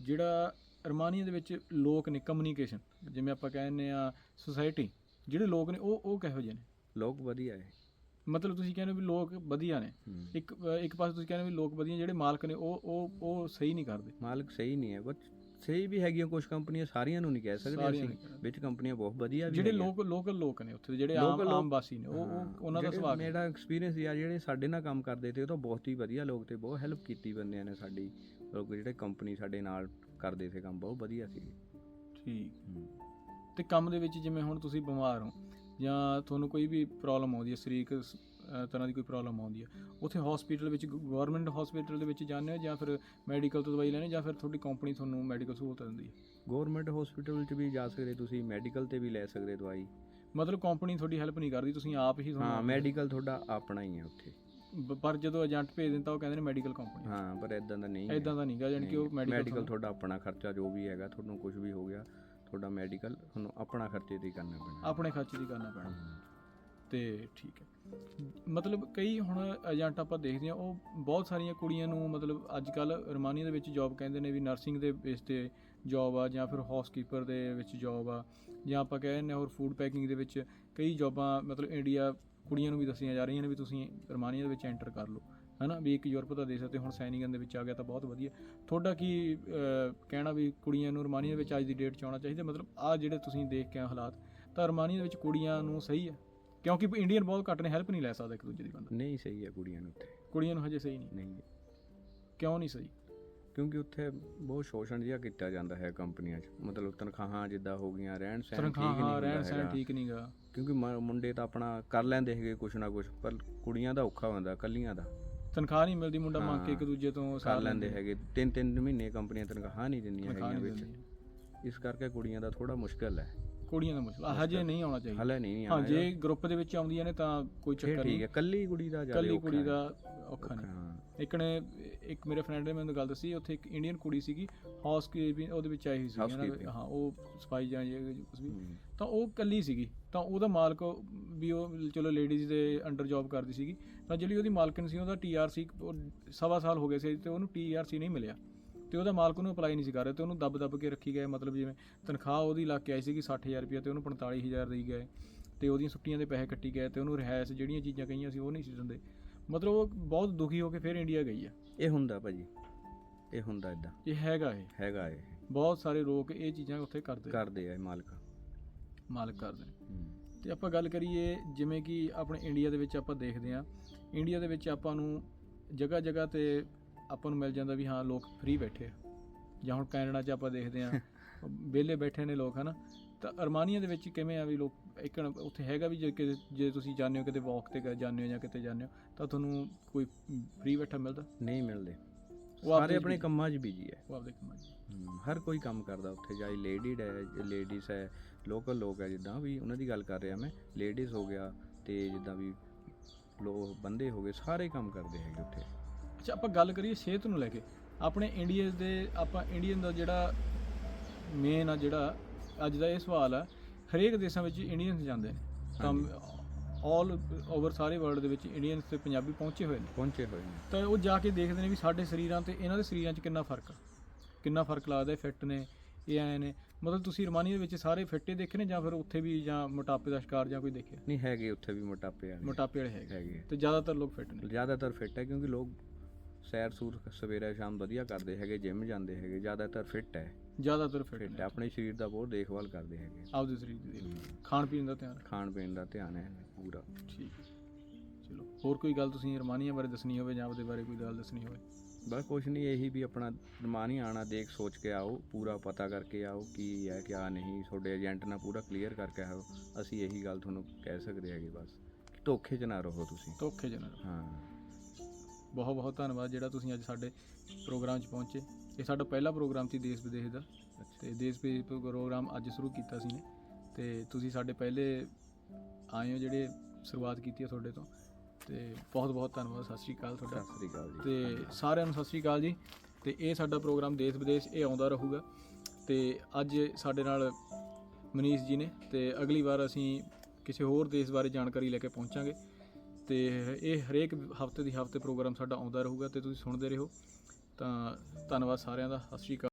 ਜਿਹੜਾ ਅਰਮਾਨੀਆ ਦੇ ਵਿੱਚ ਲੋਕ ਨੇ ਕਮਿਊਨੀਕੇਸ਼ਨ ਜਿਵੇਂ ਆਪਾਂ ਕਹਿੰਦੇ ਆ ਸੁਸਾਇਟੀ ਜਿਹੜੇ ਲੋਕ ਨੇ ਉਹ ਉਹ ਕਿਹੋ ਜਿਹੇ ਨੇ। ਲੋਕ ਵਧੀਆ ਹੈ। ਮਤਲਬ ਤੁਸੀਂ ਕਹਿੰਦੇ ਹੋ ਵੀ ਲੋਕ ਵਧੀਆ ਨੇ। ਹੂੰ। ਇੱਕ ਇੱਕ ਪਾਸੇ ਤੁਸੀਂ ਕਹਿੰਦੇ ਹੋ ਵੀ ਲੋਕ ਵਧੀਆ ਜਿਹੜੇ ਮਾਲਕ ਨੇ ਉਹ ਉਹ ਉਹ ਸਹੀ ਨਹੀਂ ਕਰਦੇ। ਮਾਲਕ ਸਹੀ ਨਹੀਂ ਹੈ। ਬਟ ਸਹੀ ਵੀ ਹੈਗੀਆਂ ਕੁਝ ਕੰਪਨੀਆਂ ਸਾਰੀਆਂ ਨੂੰ ਨਹੀਂ ਕਹਿ ਸਕਦੇ ਅਸੀਂ। ਵਿੱਚ ਕੰਪਨੀਆਂ ਬਹੁਤ ਵਧੀਆ ਵੀ ਜਿਹੜੇ। ਲੋਕ ਲੋਕਲ ਲੋਕ ਨੇ ਉੱਥੇ ਜਿਹੜੇ ਆਮ ਆਮ ਵਾਸੀ ਨੇ ਉਹ ਉਹਨਾਂ ਦਾ ਸੁਭਾਅ? ਮੇਰਾ ਐਕਸਪੀਰੀਅੰਸ ਆ ਜਿਹੜੇ ਸਾਡੇ ਨਾਲ ਕੰਮ ਕਰਦੇ ਤੇ ਉਹ ਤਾਂ ਬਹੁਤ ਹੀ ਵਧੀਆ ਲੋਕ ਤੇ ਬਹੁਤ ਹੈਲਪ ਕੀਤੀ ਬੰਦਿਆਂ ਨੇ ਸਾਡੀ ਲੋਕ ਜਿਹੜੇ ਕੰਪਨੀ ਸਾਡੇ ਨਾਲ ਕਰਦੇ ਸੀ ਕੰਮ ਬਹੁਤ ਵਧੀਆ ਸੀ ਠੀਕ ਤੇ ਕੰਮ ਦੇ ਵਿੱਚ ਜਿਵੇਂ ਹੁਣ ਤੁਸੀਂ ਬਿਮਾਰ ਹੋ ਜਾਂ ਤੁਹਾਨੂੰ ਕੋਈ ਵੀ ਪ੍ਰੋਬਲਮ ਆਉਂਦੀ ਹੈ ਸਰੀਰਕ ਤਰ੍ਹਾਂ ਦੀ ਕੋਈ ਪ੍ਰੋਬਲਮ ਆਉਂਦੀ ਹੈ ਉੱਥੇ ਹਸਪੀਟਲ ਵਿੱਚ ਗਵਰਨਮੈਂਟ ਹਸਪੀਟਲ ਦੇ ਵਿੱਚ ਜਾਂਦੇ ਹੋ ਜਾਂ ਫਿਰ ਮੈਡੀਕਲ ਤੋਂ ਦਵਾਈ ਲੈਣੇ ਜਾਂ ਫਿਰ ਤੁਹਾਡੀ ਕੰਪਨੀ ਤੁਹਾਨੂੰ ਮੈਡੀਕਲ ਸਹੂਲਤ ਦਿੰਦੀ ਹੈ ਗਵਰਨਮੈਂਟ ਹਸਪੀਟਲ 'ਚ ਵੀ ਜਾ ਸਕਦੇ ਤੁਸੀਂ ਮੈਡੀਕਲ ਤੇ ਵੀ ਲੈ ਸਕਦੇ ਦਵਾਈ। ਮਤਲਬ ਕੰਪਨੀ ਤੁਹਾਡੀ ਹੈਲਪ ਨਹੀਂ ਕਰਦੀ ਤੁਸੀਂ ਆਪ ਹੀ ਹਾਂ ਤੁਹਾਨੂੰ ਮੈਡੀਕਲ ਤੁਹਾਡਾ ਆਪਣਾ ਹੀ ਹੈ ਉੱਥੇ। ਪਰ ਜਦੋਂ ਏਜੰਟ ਭੇਜ ਦਿੰਦਾ ਉਹ ਕਹਿੰਦੇ ਨੇ ਮੈਡੀਕਲ ਕੰਪਨੀ ਹਾਂ ਪਰ ਇਦਾਂ ਦਾ ਨਹੀਂ ਹੈ। ਐਦਾਂ ਦਾ ਨਹੀਂਗਾ ਜਾਣੀ ਕਿ ਉਹ ਮੈਡੀਕਲ ਤੁਹਾਡਾ ਆਪਣਾ ਖਰਚਾ ਜੋ ਵੀ ਹੈਗਾ ਤੁਹਾਨੂੰ ਕੁਝ ਵੀ ਹੋ ਗਿਆ ਤੁਹਾਡਾ ਮੈਡੀਕਲ ਤੁਹਾਨੂੰ ਆਪਣਾ ਖਰਚੇ ਤੇ ਹੀ ਕਰਨਾ ਪੈਣਾ। ਆਪਣੇ ਖਰਚੇ ਦੀ ਕਰਨਾ ਪੈਣਾ। ਤੇ ਠੀਕ ਹੈ। ਮਤਲਬ ਕਈ ਹੁਣ ਏਜੰਟ ਆਪਾਂ ਦੇਖਦੇ ਹਾਂ, ਉਹ ਬਹੁਤ ਸਾਰੀਆਂ ਕੁੜੀਆਂ ਨੂੰ ਮਤਲਬ ਅੱਜ ਕੱਲ ਰਮਾਨੀਆ ਦੇ ਵਿੱਚ ਜੌਬ ਕਹਿੰਦੇ ਨੇ ਵੀ ਨਰਸਿੰਗ ਦੇ ਬੇਸ ਤੇ ਜੌਬ ਆ ਜਾਂ ਫਿਰ ਹਾਊਸਕੀਪਰ ਦੇ ਵਿੱਚ ਜੌਬ ਆ ਜਾਂ ਆਪਾਂ ਕਹਿੰਦੇ ਨੇ ਹੋਰ ਫੂਡ ਪੈਕਿੰਗ ਦੇ ਵਿੱਚ ਕਈ ਜੌਬਾਂ ਮਤਲਬ ਇੰਡੀਆ ਕੁੜੀਆਂ ਨੂੰ ਵੀ ਦੱਸੀਆਂ ਜਾ ਰਹੀਆਂ ਨੇ ਵੀ ਤੁਸੀਂ ਰਮਾਨੀਆ ਦੇ ਵਿੱਚ ਐਂਟਰ ਕਰ ਲਓ, ਹਨਾ, ਵੀ ਇੱਕ ਯੂਰਪ ਦਾ ਦੇਸ਼ ਹੈ ਤੇ ਹੁਣ ਸੈਨਿਕਨ ਦੇ ਵਿੱਚ ਆ ਗਿਆ ਤਾਂ ਬਹੁਤ ਵਧੀਆ। ਤੁਹਾਡਾ ਕੀ ਕਹਿਣਾ ਵੀ ਕੁੜੀਆਂ ਨੂੰ ਰਮਾਨੀਆ ਦੇ ਵਿੱਚ ਅੱਜ ਦੀ ਡੇਟ 'ਚ ਆਉਣਾ ਚਾਹੀਦਾ? ਮਤਲਬ ਆ ਜਿਹੜੇ ਤੁਸੀਂ ਦੇਖ ਕੇ ਆਏ ਹਾਲਾਤ, ਤਾਂ ਰਮਾਨੀਆ ਦੇ ਵਿੱਚ ਕੁੜੀਆਂ ਨੂੰ ਸਹੀ ਹੈ? ਕਿਉਂਕਿ ਇੰਡੀਅਨ ਬਹੁਤ ਘੱਟ ਨੇ ਹੈਲਪ ਨਹੀਂ ਲੈ ਸਕਦਾ ਇੱਕ ਦੂਜੇ ਦੀ ਬੰਦਾ। ਨਹੀਂ ਸਹੀ ਹੈ ਕੁੜੀਆਂ ਨੂੰ ਉੱਥੇ। ਕੁੜੀਆਂ ਨੂੰ ਹਜੇ ਸਹੀ ਨਹੀਂ। ਨਹੀਂ ਕਿਉਂ ਨਹੀਂ ਸਹੀ? ਕਿਉਂਕਿ ਉੱਥੇ ਬਹੁਤ ਸ਼ੋਸ਼ਣ ਜਿਹਾ ਕੀਤਾ ਜਾਂਦਾ ਹੈ ਕੰਪਨੀਆਂ 'ਚ। ਮਤਲਬ ਤਨਖਾਹਾਂ ਜਿੱਦਾਂ ਹੋ ਗਈਆਂ ਰਹਿਣ ਸਹਿਣ ਠੀਕ ਨਹੀਂ ਹੁੰਦਾ ਰਹਿਣ ਸਹਿਣ ਹੈਗਾ। ਠੀਕ ਨਹੀਂਗਾ ਕਿਉਂਕਿ ਮ- ਮੁੰਡੇ ਤਾਂ ਆਪਣਾ ਕਰ ਲੈਂਦੇ ਹੈਗੇ ਕੁਛ ਨਾ ਕੁਛ ਪਰ ਕੁੜੀਆਂ ਦਾ ਔਖਾ ਹੁੰਦਾ ਕੱਲੀਆਂ ਦਾ। ਤਨਖਾਹ ਨਹੀਂ ਮਿਲਦੀ ਮੁੰਡਾ ਮੰਗ ਕੇ ਇੱਕ ਦੂਜੇ ਤੋਂ ਕਰ ਸਾਰ ਲੈਂਦੇ ਹੈਗੇ। ਤਿੰਨ ਤਿੰਨ ਮਹੀਨੇ ਕੰਪਨੀਆਂ ਤਨਖਾਹਾਂ ਨਹੀਂ ਦਿੰਦੀਆਂ ਤਨਖਾਹ ਹੈਗੀਆਂ ਨਹੀਂ ਵਿੱਚ। ਦਿੰਦੀ ਇਸ ਕਰਕੇ ਕੁੜੀਆਂ ਦਾ ਥੋੜਾ ਮੁਸ਼ਕਲ ਹੈ। ਕੁੜੀਆਂ ਦਾ ਮੁਸ਼ਕਲ ਆ, ਹਜੇ ਨਹੀਂ ਆਉਣਾ ਚਾਹੀਦਾ। ਹਲੇ ਨਹੀਂ ਹਾਂ ਆਉਣਾ ਜੇ ਗਰੁੱਪ ਦੇ ਵਿੱਚ ਆਉਂਦੀਆਂ ਨੇ ਤਾਂ ਕੋਈ ਚੱਕਰ ਠੀਕ ਨਹੀਂ। ਹੈ ਕੱਲੀ ਕੁੜੀ ਦਾ ਜ਼ਿਆਦਾ ਕੱਲੀ ਕੁੜੀ। ਦਾ ਔਖਾ ਨਹੀਂ। ਇੱਕ ਨੇ ਇੱਕ ਮੇਰੇ ਫਰੈਂਡ ਨੇ ਮੈਨੂੰ ਗੱਲ ਦੱਸੀ ਉੱਥੇ ਇੱਕ ਇੰਡੀਅਨ ਕੁੜੀ ਸੀਗੀ ਹਾਊਸ ਕੀਪਿੰਗ ਉਹਦੇ ਵਿੱਚ ਆਈ ਹੋਈ ਸੀ Housekeeping। ਹਾਂ ਉਹ ਸਪਾਈ ਜਾਂ ਜੇ ਕੁਝ ਵੀ। ਤਾਂ ਉਹ ਕੱਲੀ ਸੀਗੀ। ਤਾਂ ਉਹਦਾ ਮਾਲਕ ਵੀ ਉਹ ਚਲੋ ਲੇਡੀਜ਼ ਦੇ ਅੰਡਰ ਜੌਬ ਕਰਦੀ ਸੀਗੀ। ਤਾਂ ਜਿਹੜੀ ਉਹਦੀ ਮਾਲਕਨ ਸੀ ਉਹਦਾ ਟੀਆਰਸੀ ਸਵਾ ਸਾਲ ਹੋ ਗਏ ਸੀ ਤੇ ਉਹਨੂੰ ਟੀਆਰਸੀ ਨਹੀਂ ਮਿਲਿਆ। ਤੇ ਉਹਦਾ ਮਾਲਕ ਉਹਨੂੰ ਅਪਲਾਈ ਨਹੀਂ ਸੀ ਕਰ ਰਿਹਾ ਤੇ ਉਹਨੂੰ ਦੱਬ ਦੱਬ ਕੇ ਰੱਖੀ ਗਏ ਮਤਲਬ ਜਿਵੇਂ ਤਨਖਾਹ ਉਹਦੀ ਲੱਗ ਕੇ ਆਈ ਸੀਗੀ 60000 ਰੁਪਏ ਤੇ ਉਹਨੂੰ 45000 ਦੇਈ ਗਏ ਤੇ ਉਹਦੀਆਂ ਛੁੱਟੀਆਂ ਦੇ ਪੈਸੇ ਕੱਟੀ ਗਏ ਤੇ ਉਹਨੂੰ ਰਿਹਾਇਸ਼ ਜਿਹੜੀਆਂ ਚੀਜ਼ਾਂ ਕਹੀਆਂ ਸੀ ਉਹ ਨਹੀਂ ਸੀ ਦਿੰਦੇ। ਮਤਲਬ ਉਹ ਬਹੁਤ ਦੁਖੀ ਹੋ ਕੇ ਫਿਰ ਇੰਡੀਆ ਗਈ ਆ। ਇਹ ਹੁੰਦਾ ਭਾਜੀ ਇਹ ਹੁੰਦਾ ਇਦਾਂ ਇਹ ਹੈਗਾ ਇਹ। ਹੈਗਾ ਇਹ। ਬਹੁਤ ਸਾਰੇ ਲੋਕ ਇਹ ਚੀਜ਼ਾਂ ਉੱਥੇ ਕਰਦੇ ਆ, ਕਰਦੇ ਆ ਇਹ ਮਾਲਕ। ਮਾਲਕ ਕਰਦੇ ਤੇ ਆਪਾਂ ਗੱਲ ਕਰੀਏ ਜਿਵੇਂ ਕਿ ਆਪਣੇ ਇੰਡੀਆ ਦੇ ਵਿੱਚ ਆਪਾਂ ਦੇਖਦੇ ਹਾਂ। ਇੰਡੀਆ ਦੇ ਵਿੱਚ ਆਪਾਂ ਨੂੰ ਜਗ੍ਹਾ ਜਗ੍ਹਾ ਤੇ ਆਪਾਂ ਨੂੰ ਮਿਲ ਜਾਂਦਾ ਵੀ ਹਾਂ ਲੋਕ ਫ੍ਰੀ ਬੈਠੇ ਆ। ਜਾਂ ਹੁਣ ਕੈਨੇਡਾ 'ਚ ਆਪਾਂ ਦੇਖਦੇ ਹਾਂ [LAUGHS] ਵਿਹਲੇ ਬੈਠੇ ਨੇ ਲੋਕ ਹਨਾ। ਤਾਂ ਅਰਮਾਨੀਆ ਦੇ ਵਿੱਚ ਕਿਵੇਂ ਆ ਵੀ ਲੋਕ ਇੱਕ ਉੱਥੇ ਹੈਗਾ ਵੀ ਜੇ ਕਿਤੇ ਜੇ ਤੁਸੀਂ ਜਾਂਦੇ ਹੋ ਕਿਤੇ ਵਾਕ ਤੇ ਜਾਂਦੇ ਹੋ ਜਾਂ ਕਿਤੇ ਜਾਂਦੇ ਹੋ ਤਾਂ ਤੁਹਾਨੂੰ ਕੋਈ ਫ੍ਰੀ ਬੈਠਾ ਮਿਲਦਾ? ਨਹੀਂ ਮਿਲਦੇ। ਸਾਰੇ ਆਪਣੇ। ਕੰਮਾਂ 'ਚ ਬਿਜ਼ੀ ਹੈ ਉਹ ਆਪਦੇ ਕੰਮਾਂ 'ਚ ਹਰ ਕੋਈ ਕੰਮ ਕਰਦਾ ਉੱਥੇ ਜਾਈ ਲੇਡੀਡ ਹੈ ਲੇਡੀਜ਼ ਹੈ ਲੋਕਲ ਲੋਕ ਹੈ ਜਿੱਦਾਂ ਵੀ ਉਹਨਾਂ ਦੀ ਗੱਲ ਕਰ ਰਿਹਾ ਮੈਂ ਲੇਡੀਜ਼ ਹੋ ਗਿਆ ਤੇ ਜਿੱਦਾਂ ਵੀ ਲੋ ਬੰਦੇ ਹੋ ਗਏ ਸਾਰੇ ਕੰਮ ਕਰਦੇ ਹੈਗੇ ਉੱਥੇ। ਅੱਛਾ ਆਪਾਂ ਗੱਲ ਕਰੀਏ ਸਿਹਤ ਨੂੰ ਲੈ ਕੇ। ਆਪਣੇ ਇੰਡੀਆ ਦੇ ਆਪਾਂ ਇੰਡੀਅਨ ਦਾ ਜਿਹੜਾ ਮੇਨ ਆ ਜਿਹੜਾ ਅੱਜ ਦਾ ਇਹ ਸਵਾਲ ਆ ਹਰੇਕ ਦੇਸ਼ਾਂ ਵਿੱਚ ਇੰਡੀਅਨਸ ਜਾਂਦੇ ਨੇ। ਤਾਂ ਆਲ ਓਵਰ ਸਾਰੇ ਵਰਲਡ ਦੇ ਵਿੱਚ ਇੰਡੀਅਨਸ ਤੇ ਪੰਜਾਬੀ ਪਹੁੰਚੇ ਹੋਏ ਨੇ। ਪਹੁੰਚੇ ਹੋਏ ਨੇ। ਤਾਂ ਉਹ ਜਾ ਕੇ ਦੇਖਦੇ ਨੇ ਵੀ ਸਾਡੇ ਸਰੀਰਾਂ ਤੇ ਇਹਨਾਂ ਦੇ ਸਰੀਰਾਂ 'ਚ ਕਿੰਨਾ ਫ਼ਰਕ ਆ। ਕਿੰਨਾ ਫ਼ਰਕ ਲੱਗਦਾ ਫਿੱਟ ਨੇ ਇਹ ਆਏ ਨੇ। ਮਤਲਬ ਤੁਸੀਂ ਰਮਾਨੀਆ ਦੇ ਵਿੱਚ ਸਾਰੇ ਫਿੱਟੇ ਦੇਖੇ ਨੇ ਜਾਂ ਫਿਰ ਉੱਥੇ ਵੀ ਜਾਂ ਮੋਟਾਪੇ ਦਾ ਸ਼ਿਕਾਰ ਜਾਂ ਕੋਈ ਦੇਖਿਆ? ਨਹੀਂ ਹੈਗੇ ਉੱਥੇ ਵੀ ਮੋਟਾਪੇ ਵਾਲੇ। ਮੋਟਾਪੇ ਵਾਲੇ ਹੈਗੇ। ਤੇ ਜ਼ਿਆਦਾਤਰ ਲੋਕ ਫਿੱਟ ਨੇ। ਜ਼ਿਆਦਾਤਰ ਫਿੱਟ ਹੈ ਕਿਉਂਕਿ ਲੋਕ ਸੈਰ ਸੂਰ ਸਵੇਰੇ ਸ਼ਾਮ ਵਧੀਆ ਕਰਦੇ ਹੈਗੇ ਜਿਮ ਜਾਂਦੇ ਹੈਗੇ ਜ਼ਿਆਦਾਤਰ ਫਿੱਟ ਹੈ। ਜ਼ਿਆਦਾਤਰ ਫਿੱਟ ਹੈ। ਆਪਣੇ ਸਰੀਰ ਦਾ ਬਹੁਤ ਦੇਖਭਾਲ ਕਰਦੇ ਹੈਗੇ। ਆਪਦੇ ਸਰੀਰ ਦੀ ਖਾਣ ਪੀਣ ਦਾ ਧਿਆਨ ਖਾਣ ਪੀਣ ਦਾ ਧਿਆਨ ਹੈ ਪੂਰਾ। ਠੀਕ ਹੈ। ਚਲੋ ਹੋਰ ਕੋਈ ਗੱਲ ਤੁਸੀਂ ਰਮਾਨੀਆ ਬਾਰੇ ਦੱਸਣੀ ਹੋਵੇ ਜਾਂ ਉਹਦੇ ਬਾਰੇ ਕੋਈ ਗੱਲ ਦੱਸਣੀ ਹੋਵੇ? ਬਸ ਕੁਛ ਨਹੀਂ ਇਹੀ ਵੀ ਆਪਣਾ ਰਮਾਨ ਹੀ ਆਣਾ ਦੇਖ ਸੋਚ ਕੇ ਆਓ ਪੂਰਾ ਪਤਾ ਕਰਕੇ ਆਓ ਕੀ ਹੈ ਕਿਆ ਨਹੀਂ ਤੁਹਾਡੇ ਏਜੰਟ ਨਾਲ ਪੂਰਾ ਕਲੀਅਰ ਕਰਕੇ ਆਓ। ਅਸੀਂ ਇਹੀ ਗੱਲ ਤੁਹਾਨੂੰ ਕਹਿ ਸਕਦੇ ਹੈਗੇ ਬਸ। ਕਿ ਧੋਖੇ 'ਚ ਨਾ ਰਹੋ ਤੁਸੀਂ। ਧੋਖੇ ਜਨਾ ਹਾਂ। ਬਹੁਤ ਬਹੁਤ ਧੰਨਵਾਦ ਜਿਹੜਾ ਤੁਸੀਂ ਅੱਜ ਸਾਡੇ ਪ੍ਰੋਗਰਾਮ 'ਚ ਪਹੁੰਚੇ। ਇਹ ਸਾਡਾ ਪਹਿਲਾ ਪ੍ਰੋਗਰਾਮ ਸੀ ਦੇਸ਼ ਵਿਦੇਸ਼ ਦਾ। ਤੇ ਦੇਸ਼ ਵਿਦੇਸ਼ ਪ੍ਰੋਗਰਾਮ ਅੱਜ ਸ਼ੁਰੂ ਕੀਤਾ ਸੀ ਨੇ ਤੇ ਤੁਸੀਂ ਸਾਡੇ ਪਹਿਲੇ ਆਏ ਹੋ ਜਿਹੜੇ ਸ਼ੁਰੂਆਤ ਕੀਤੀ ਹੈ ਤੁਹਾਡੇ ਤੋਂ। ਤੇ ਬਹੁਤ ਬਹੁਤ ਧੰਨਵਾਦ। ਸਤਿ ਸ਼੍ਰੀ ਅਕਾਲ ਤੁਹਾਡਾ। ਸਤਿ ਸ੍ਰੀ ਅਕਾਲ ਜੀ। ਤੇ ਸਾਰਿਆਂ ਨੂੰ ਸਤਿ ਸ਼੍ਰੀ ਅਕਾਲ ਜੀ। ਤੇ ਇਹ ਸਾਡਾ ਪ੍ਰੋਗਰਾਮ ਦੇਸ਼ ਵਿਦੇਸ਼ ਇਹ ਆਉਂਦਾ ਰਹੂਗਾ। ਤੇ ਅੱਜ ਸਾਡੇ ਨਾਲ ਮਨੀਸ਼ ਜੀ ਨੇ। ਤੇ ਅਗਲੀ ਵਾਰ ਅਸੀਂ ਕਿਸੇ ਹੋਰ ਦੇਸ਼ ਬਾਰੇ ਜਾਣਕਾਰੀ ਲੈ ਕੇ ਪਹੁੰਚਾਂਗੇ। ਤੇ ਇਹ ਹਰੇਕ ਹਫ਼ਤੇ ਦੀ ਹਫ਼ਤੇ ਪ੍ਰੋਗਰਾਮ ਸਾਡਾ ਆਉਂਦਾ ਰਹੂਗਾ ਤੇ ਤੁਸੀਂ ਸੁਣਦੇ ਰਹੋ। ਤਾਂ ਧੰਨਵਾਦ ਸਾਰਿਆਂ ਦਾ। ਸਤਿ ਸ਼੍ਰੀ ਅਕਾਲ।